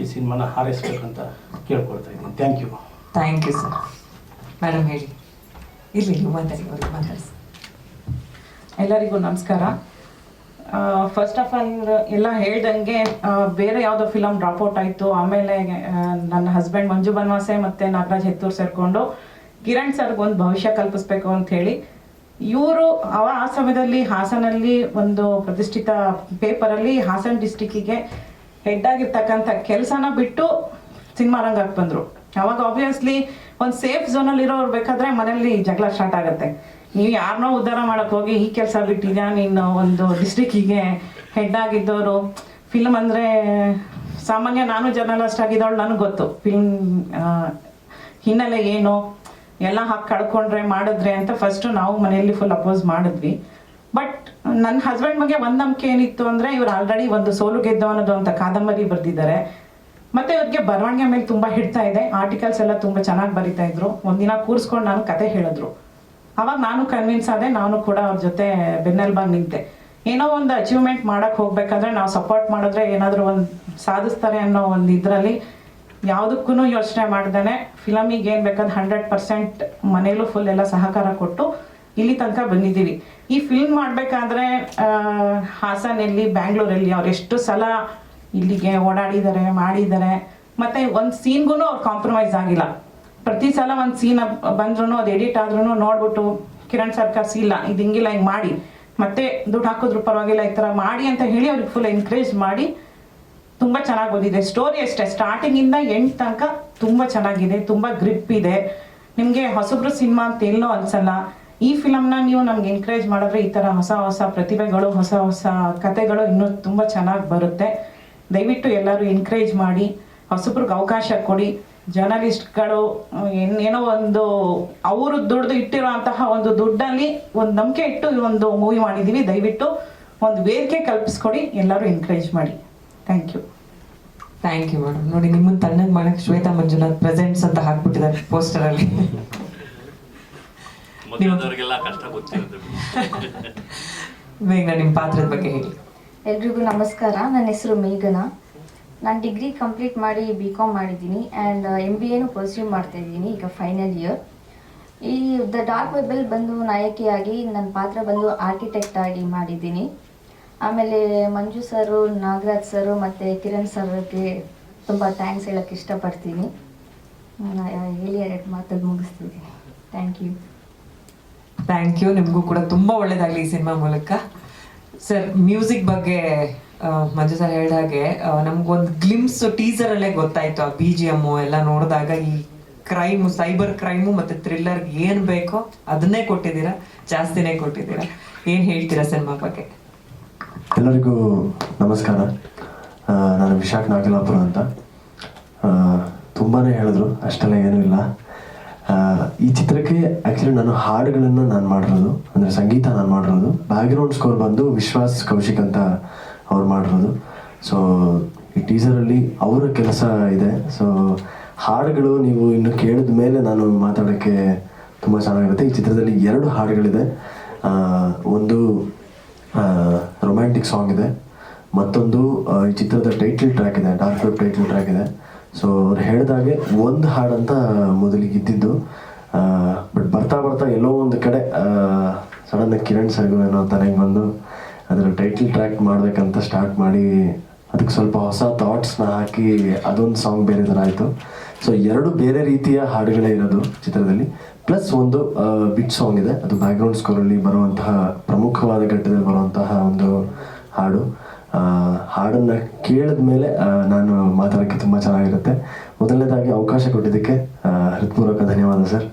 ಈ ಸಿನಿಮಾನ ಹಾರೈಸ್ಬೇಕಂತ ಕೇಳ್ಕೊಳ್ತಾ ಇದ್ದೀನಿ. Thank you thank you sir madam ಹೇಳಿ. ಇರಲಿ, ನೀವು ಮಾತಾಡಿ ಅವ್ರಿಗೆ ಮಾತಾಡಿಸಿ ಎಲ್ಲರಿಗೂ ನಮಸ್ಕಾರ. ಫಸ್ಟ್ ಆಫ್ ಆಲ್ ಎಲ್ಲ ಹೇಳ್ದಂಗೆ ಬೇರೆ ಯಾವುದೋ ಫಿಲಮ್ ಡ್ರಾಪ್ಔಟ್ ಆಯಿತು. ಆಮೇಲೆ ನನ್ನ ಹಸ್ಬೆಂಡ್ ಮಂಜು ಬನ್ವಾಸೆ ಮತ್ತು ನಾಗರಾಜ್ ಹೆತ್ತೂರ್ ಸೇರಿಕೊಂಡು ಕಿರಣ್ ಸರ್ಗೆ ಒಂದು ಭವಿಷ್ಯ ಕಲ್ಪಿಸ್ಬೇಕು ಅಂತ ಹೇಳಿ ಇವರು ಅವ ಆ ಸಮಯದಲ್ಲಿ ಹಾಸನಲ್ಲಿ ಒಂದು ಪ್ರತಿಷ್ಠಿತ ಪೇಪರಲ್ಲಿ ಹಾಸನ್ ಡಿಸ್ಟಿಕ್ಕಿಗೆ ಹೆಡ್ ಆಗಿರ್ತಕ್ಕಂಥ ಕೆಲಸನ ಬಿಟ್ಟು ಸಿನಿಮಾ ರಂಗಕ್ಕೆ ಬಂದರು. ಅವಾಗ ಆಬ್ವಿಯಸ್ಲಿ ಒಂದು ಸೇಫ್ ಝೋನಲ್ಲಿ ಇರೋರು ಬೇಕಾದ್ರೆ ಮನೆಯಲ್ಲಿ ಜಗಳ ಸ್ಟಾರ್ಟ್ ಆಗುತ್ತೆ. ನೀವು ಯಾರನ್ನೋ ಉದ್ಧಾರ ಮಾಡಕ್ ಹೋಗಿ ಈ ಕೆಲಸ ಬಿಟ್ಟಿದ್ಯಾ? ನೀನು ಒಂದು ಡಿಸ್ಟಿಕ್ಕಿಗೆ ಹೆಡ್ ಆಗಿದ್ದವರು. ಫಿಲ್ಮ್ ಅಂದರೆ ಸಾಮಾನ್ಯ ನಾನು ಜರ್ನಲಿಸ್ಟ್ ಆಗಿದ್ದವಳು, ನನಗೆ ಗೊತ್ತು. ಫಿಲ್ಮ್ ಹಿನ್ನೆಲೆ ಏನು? ಎಲ್ಲ ಹಾಕಿ ಕಳ್ಕೊಂಡ್ರೆ ಮಾಡಿದ್ರೆ ಅಂತ ಫಸ್ಟು ನಾವು ಮನೆಯಲ್ಲಿ ಫುಲ್ ಅಪೋಸ್ ಮಾಡಿದ್ವಿ. ಬಟ್ ನನ್ನ ಹಸ್ಬೆಂಡ್ ಬಗ್ಗೆ ಒಂದು ನಂಬಿಕೆ ಏನಿತ್ತು ಅಂದರೆ ಇವ್ರು ಆಲ್ರೆಡಿ ಒಂದು ಸೋಲು ಗೆದ್ದು ಅನ್ನೋದು ಅಂತ ಕಾದಂಬರಿ ಬರೆದಿದ್ದಾರೆ. ಮತ್ತೆ ಇವ್ರಿಗೆ ಬರವಣಿಗೆ ಮೇಲೆ ತುಂಬ ಹಿಡ್ತಾ ಇದೆ. ಆರ್ಟಿಕಲ್ಸ್ ಎಲ್ಲ ತುಂಬ ಚೆನ್ನಾಗಿ ಬರಿತಾ ಇದ್ರು. ಒಂದಿನ ಕೂರಿಸ್ಕೊಂಡು ನಾನು ಕತೆ ಹೇಳಿದ್ರು. ಅವಾಗ ನಾನು ಕನ್ವಿನ್ಸ್ ಆದೆ, ನಾನು ಕೂಡ ಅವ್ರ ಜೊತೆ ಬೆನ್ನೆಲ್ಬಾಗಿ ನಿಂತೆ. ಏನೋ ಒಂದು ಅಚೀವ್ಮೆಂಟ್ ಮಾಡಕ್ ಹೋಗ್ಬೇಕಾದ್ರೆ ನಾವು ಸಪೋರ್ಟ್ ಮಾಡಿದ್ರೆ ಏನಾದರೂ ಒಂದು ಸಾಧಿಸ್ತಾರೆ ಅನ್ನೋ ಒಂದು ಇದರಲ್ಲಿ ಯಾವುದಕ್ಕೂ ಯೋಚನೆ ಮಾಡ್ದೇನೆ. ಫಿಲಮಿಗೆ ಏನು ಬೇಕಾದ್ರೆ ಹಂಡ್ರೆಡ್ ಪರ್ಸೆಂಟ್ ಮನೇಲೂ ಫುಲ್ ಎಲ್ಲ ಸಹಕಾರ ಕೊಟ್ಟು ಇಲ್ಲಿ ತನಕ ಬಂದಿದ್ದೀವಿ. ಈ ಫಿಲ್ಮ್ ಮಾಡಬೇಕಾದ್ರೆ ಹಾಸನಲ್ಲಿ, ಬ್ಯಾಂಗ್ಳೂರಲ್ಲಿ ಅವ್ರು ಎಷ್ಟು ಸಲ ಇಲ್ಲಿಗೆ ಓಡಾಡಿದ್ದಾರೆ, ಮಾಡಿದ್ದಾರೆ. ಮತ್ತೆ ಒಂದು ಸೀನ್ಗೂ ಅವ್ರು ಕಾಂಪ್ರಮೈಸ್ ಆಗಿಲ್ಲ. ಪ್ರತಿ ಸಲ ಒಂದು ಸೀನ್ ಬಂದ್ರೂ ಅದು ಎಡಿಟ್ ಆದ್ರೂ ನೋಡ್ಬಿಟ್ಟು ಕಿರಣ್ ಸರ್ಕಾರ್ಸ್ ಇಲ್ಲ, ಇದು ಹಿಂಗಿಲ್ಲ, ಹಿಂಗೆ ಮಾಡಿ. ಮತ್ತೆ ದುಡ್ಡು ಹಾಕಿದ್ರು ಪರವಾಗಿಲ್ಲ, ಈ ಥರ ಮಾಡಿ ಅಂತ ಹೇಳಿ ಅವ್ರಿಗೆ ಫುಲ್ ಎನ್ಕರೇಜ್ ಮಾಡಿ. ತುಂಬ ಚೆನ್ನಾಗಿ ಓದಿದೆ ಸ್ಟೋರಿ ಅಷ್ಟೇ. ಸ್ಟಾರ್ಟಿಂಗಿಂದ ಎಂಡ್ ತನಕ ತುಂಬ ಚೆನ್ನಾಗಿದೆ. ತುಂಬ ಗ್ರಿಪ್ ಇದೆ. ನಿಮಗೆ ಹೊಸಬ್ರು ಸಿನಿಮಾ ಅಂತ ಎಲ್ಲೋ ಅನ್ಸಲ್ಲ. ಈ ಫಿಲಮ್ನ ನೀವು ನಮ್ಗೆ ಎನ್ಕರೇಜ್ ಮಾಡಿದ್ರೆ ಈ ಥರ ಹೊಸ ಹೊಸ ಪ್ರತಿಭೆಗಳು, ಹೊಸ ಹೊಸ ಕತೆಗಳು ಇನ್ನೂ ತುಂಬ ಚೆನ್ನಾಗಿ ಬರುತ್ತೆ. ದಯವಿಟ್ಟು ಎಲ್ಲರೂ ಎನ್ಕರೇಜ್ ಮಾಡಿ. ಹೊಸಬ್ರಿಗೆ ಅವಕಾಶ ಕೊಡಿ. ಜರ್ನಲಿಸ್ಟ್ಗಳು ಏನೇನೋ ಏನೋ ಒಂದು ಅವರು ದುಡ್ದು ಇಟ್ಟಿರುವಂತಹ ಒಂದು ದುಡ್ಡಲ್ಲಿ ಒಂದು ನಂಬಿಕೆ ಇಟ್ಟು ಒಂದು ಮೂವಿ ಮಾಡಿದ್ದೀವಿ ದಯವಿಟ್ಟು ಒಂದು ವೇದಿಕೆ ಕಲ್ಪಿಸ್ಕೊಡಿ. ಎಲ್ಲರೂ ಎನ್ಕರೇಜ್ ಮಾಡಿ. Thank you thank you madam ನೋಡಿ ನಿಮ್ಮನ್ನು ತಣ್ಣಗೆ ಮಾಡಕ್ಕೆ ಶ್ವೇತಾ ಮಂಜುನಾಥ್ ಪ್ರೆಸೆಂಟ್ಸ್ ಅಂತ ಹಾಕ್ಬಿಟ್ಟಿದ್ದಾರೆ ಪೋಸ್ಟರ್ ಅಲ್ಲಿ. ಮೊದಲದವರಿಗೆಲ್ಲ ಕಷ್ಟ ನಿಮ್ಮ ಪಾತ್ರದ ಬಗ್ಗೆ ಹೇಳಿ. ಎಲ್ರಿಗೂ ನಮಸ್ಕಾರ. ನನ್ನ ಹೆಸರು ಮೇಘನಾ. ನಾನು ಡಿಗ್ರಿ ಕಂಪ್ಲೀಟ್ ಮಾಡಿ ಬಿ ಕಾಮ್ ಮಾಡಿದ್ದೀನಿ ಆ್ಯಂಡ್ ಎಂ ಬಿ ಎನು ಪರ್ಸ್ಯೂ ಮಾಡ್ತಾ ಇದ್ದೀನಿ ಈಗ ಫೈನಲ್ ಇಯರ್ ಈ ದ ಡಾರ್ಕ್ ವೆಬಲ್ ಬಂದು ನಾಯಕಿಯಾಗಿ ನನ್ನ ಪಾತ್ರ ಬಂದು ಆರ್ಕಿಟೆಕ್ಟ್ ಆಗಿ ಮಾಡಿದ್ದೀನಿ. ಆಮೇಲೆ ಮಂಜು ಸರು, ನಾಗರಾಜ್ ಸರು ಮತ್ತು ಕಿರಣ್ ಸರ್ಗೆ ತುಂಬ ಥ್ಯಾಂಕ್ಸ್ ಹೇಳೋಕ್ಕೆ ಇಷ್ಟಪಡ್ತೀನಿ. ಹೇಳಿ ಎರಡು ಮಾತಲ್ಲಿ ಮುಗಿಸ್ತೀನಿ. ಥ್ಯಾಂಕ್ ಯು ಥ್ಯಾಂಕ್ ಯು ನಿಮಗೂ ಕೂಡ ತುಂಬಾ ಒಳ್ಳೇದಾಗ್ಲಿ ಈ ಸಿನಿಮಾ ಮೂಲಕ. ಸರ್, ಮ್ಯೂಸಿಕ್ ಬಗ್ಗೆ ಮಂಜು ಸರ್ ಹೇಳಿದ ಹಾಗೆ ನಮ್ಗೊಂದು ಗ್ಲಿಮ್ಸ್ ಟೀಸರ್ ಅಲ್ಲೇ ಗೊತ್ತಾಯ್ತು ಆ ಬಿ ಜಿ ಎಮ್ಮು ಎಲ್ಲ ನೋಡಿದಾಗ ಈ ಕ್ರೈಮ್ ಸೈಬರ್ ಕ್ರೈಮು ಮತ್ತೆ ಥ್ರಿಲ್ಲರ್ ಏನು ಬೇಕೋ ಅದನ್ನೇ ಕೊಟ್ಟಿದ್ದೀರಾ, ಜಾಸ್ತಿನೇ ಕೊಟ್ಟಿದ್ದೀರಾ. ಏನು ಹೇಳ್ತೀರಾ ಸಿನಿಮಾ ಬಗ್ಗೆ? ಎಲ್ಲರಿಗೂ ನಮಸ್ಕಾರ. ನಾನು ವಿಶಾಖ್ ನಾಗಲಾಪುರ ಅಂತ. ತುಂಬಾ ಹೇಳಿದ್ರು, ಅಷ್ಟೆಲ್ಲ ಏನೂ ಇಲ್ಲ. ಈ ಚಿತ್ರಕ್ಕೆ ಆ್ಯಕ್ಚುಲಿ ನಾನು ಹಾಡುಗಳನ್ನು ನಾನು ಮಾಡಿರೋದು, ಅಂದರೆ ಸಂಗೀತ ನಾನು ಮಾಡಿರೋದು. ಬ್ಯಾಕ್ಗ್ರೌಂಡ್ ಸ್ಕೋರ್ ಬಂದು ವಿಶ್ವಾಸ್ ಕೌಶಿಕ್ ಅಂತ ಅವ್ರು ಮಾಡಿರೋದು. ಸೊ ಈ ಟೀಸರಲ್ಲಿ ಅವರ ಕೆಲಸ ಇದೆ. ಸೊ ಹಾಡುಗಳು ನೀವು ಇನ್ನು ಕೇಳಿದ ಮೇಲೆ ನಾನು ಮಾತಾಡೋಕ್ಕೆ ತುಂಬ ಚೆನ್ನಾಗಿರುತ್ತೆ. ಈ ಚಿತ್ರದಲ್ಲಿ ಎರಡು ಹಾಡುಗಳಿದೆ. ಒಂದು ರೊಮ್ಯಾಂಟಿಕ್ ಸಾಂಗ್ ಇದೆ. ಮತ್ತೊಂದು ಈ ಚಿತ್ರದ ಟೈಟಲ್ ಟ್ರ್ಯಾಕ್ ಇದೆ ಡಾರ್ಕ್ ವೆಬ್ ಟೈಟಲ್ ಟ್ರ್ಯಾಕ್ ಇದೆ. ಸೊ ಅವ್ರು ಹೇಳಿದಾಗೆ ಒಂದು ಹಾಡಂತ ಮೊದಲಿಗೆ ಇದ್ದಿದ್ದು. ಬಟ್ ಬರ್ತಾ ಬರ್ತಾ ಎಲ್ಲೋ ಒಂದು ಕಡೆ ಸಡನ್ ಕಿರಣ್ ಸರ್ಗು ಏನೋ ತನಗೆ ಬಂದು ಅದರ ಟೈಟಲ್ ಟ್ರ್ಯಾಕ್ ಮಾಡಬೇಕಂತ ಸ್ಟಾರ್ಟ್ ಮಾಡಿ ಅದಕ್ಕೆ ಸ್ವಲ್ಪ ಹೊಸ ಥಾಟ್ಸ್ನ ಹಾಕಿ ಅದೊಂದು ಸಾಂಗ್ ಬೇರೆ ಥರ ಆಯಿತು. ಸೊ ಎರಡು ಬೇರೆ ರೀತಿಯ ಹಾಡುಗಳೇ ಇರೋದು ಚಿತ್ರದಲ್ಲಿ. ಪ್ಲಸ್ ಒಂದು ಬಿಟ್ ಸಾಂಗ್ ಇದೆ. ಅದು ಬ್ಯಾಕ್ಗ್ರೌಂಡ್ ಸ್ಕೋರಲ್ಲಿ ಬರುವಂತಹ, ಪ್ರಮುಖವಾದ ಘಟ್ಟದಲ್ಲಿ ಬರುವಂತಹ ಒಂದು ಹಾಡು. ಹಾಡನ್ನು ಕೇಳಿದ ಮೇಲೆ ನಾನು ಮಾತಾಡೋಕ್ಕೆ ತುಂಬ ಚೆನ್ನಾಗಿರುತ್ತೆ. ಮೊದಲನೇದಾಗಿ ಅವಕಾಶ ಕೊಟ್ಟಿದ್ದಕ್ಕೆ ಹೃತ್ಪೂರ್ವಕ ಧನ್ಯವಾದ, ಸರ್.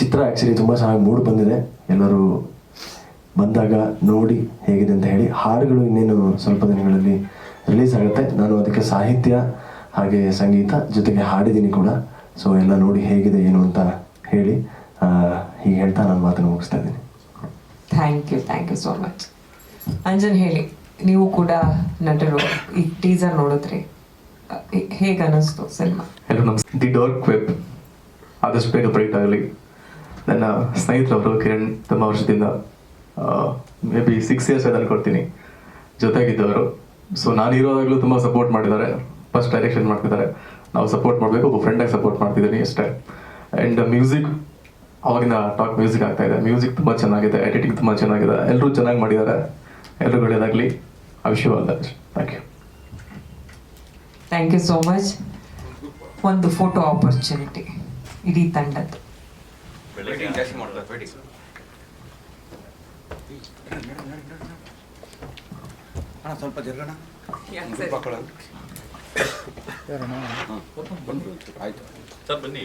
ಚಿತ್ರ ಆ್ಯಕ್ಚುಲಿ ತುಂಬ ಚೆನ್ನಾಗಿ ಮೂಡ್ ಬಂದಿದೆ. ಎಲ್ಲರೂ ಬಂದಾಗ ನೋಡಿ ಹೇಗಿದೆ ಅಂತ ಹೇಳಿ. ಹಾಡುಗಳು ಇನ್ನೇನು ಸ್ವಲ್ಪ ದಿನಗಳಲ್ಲಿ ರಿಲೀಸ್ ಆಗುತ್ತೆ. ನಾನು ಅದಕ್ಕೆ ಸಾಹಿತ್ಯ ಹಾಗೆ ಸಂಗೀತ ಜೊತೆಗೆ ಹಾಡಿದ್ದೀನಿ ಕೂಡ. ಸೊ ಎಲ್ಲ ನೋಡಿ ಹೇಗಿದೆ ಏನು ಅಂತ ಹೇಳಿ ಹೀಗೆ ಹೇಳ್ತಾ ನಾನು ಮಾತನ್ನು ಮುಗಿಸ್ತಾ ಇದ್ದೀನಿ. Thank you thank you so much Anjan ಹೇಳಿ ನೀವು ಕೂಡ ನಟರು ಈ ಟೀಸರ್ ನೋಡಿದ್ರಿ ಹೇಗೆ ಅನ್ನಿಸ್ತು ಸಿನಿಮಾ? ಎಲ್ಲರೂ ನಮಸ್ತೆ ದಿ ಡಾರ್ಕ್ ವೆಬ್ ಆದಷ್ಟು ಬೇಗ ಬ್ರೈಟ್ ಆಗಲಿ. ನನ್ನ ಸ್ನೇಹಿತರವರು ಕಿರಣ್ ತುಂಬ ವರ್ಷದಿಂದ ಮೇ ಬಿ ಸಿಕ್ಸ್ ಇಯರ್ಸ್ ಆಯ್ತು ಕೊಡ್ತೀನಿ ಜೊತೆಗಿದ್ದವರು. ಸೊ ನಾನು ಇರೋವಾಗಲೂ ತುಂಬ ಸಪೋರ್ಟ್ ಮಾಡಿದ್ದಾರೆ. ಫಸ್ಟ್ ಡೈರೆಕ್ಷನ್ ಮಾಡ್ತಿದ್ದಾರೆ. ನಾವು ಸಪೋರ್ಟ್ ಮಾಡಬೇಕು ಒಬ್ಬ ಫ್ರೆಂಡಾಗಿ ಸಪೋರ್ಟ್ ಮಾಡ್ತಿದ್ದೀನಿ ಅಷ್ಟೇ. ಆ್ಯಂಡ್ ಮ್ಯೂಸಿಕ್ ಅವಾಗಿನ ಟಾಕ್ ಮ್ಯೂಸಿಕ್ ಆಗ್ತಾ ಇದೆ. ಮ್ಯೂಸಿಕ್ ತುಂಬ ಚೆನ್ನಾಗಿದೆ ಎಡಿಟಿಂಗ್ ತುಂಬ ಚೆನ್ನಾಗಿದೆ. ಎಲ್ಲರೂ ಚೆನ್ನಾಗಿ ಮಾಡಿದ್ದಾರೆ. ಎಲ್ಲರೂ ಒಳ್ಳೆಯದಾಗಲಿ I wish you all the thank you thank you so much ಒಂದು ಫೋಟೋ ಆಪರ್ಚುನಿಟಿ ಇಡೀ ತಂಡದ್ದು. ಸ್ವಲ್ಪ ಜರ್ಗಣ ಸರ್ ಬನ್ನಿ.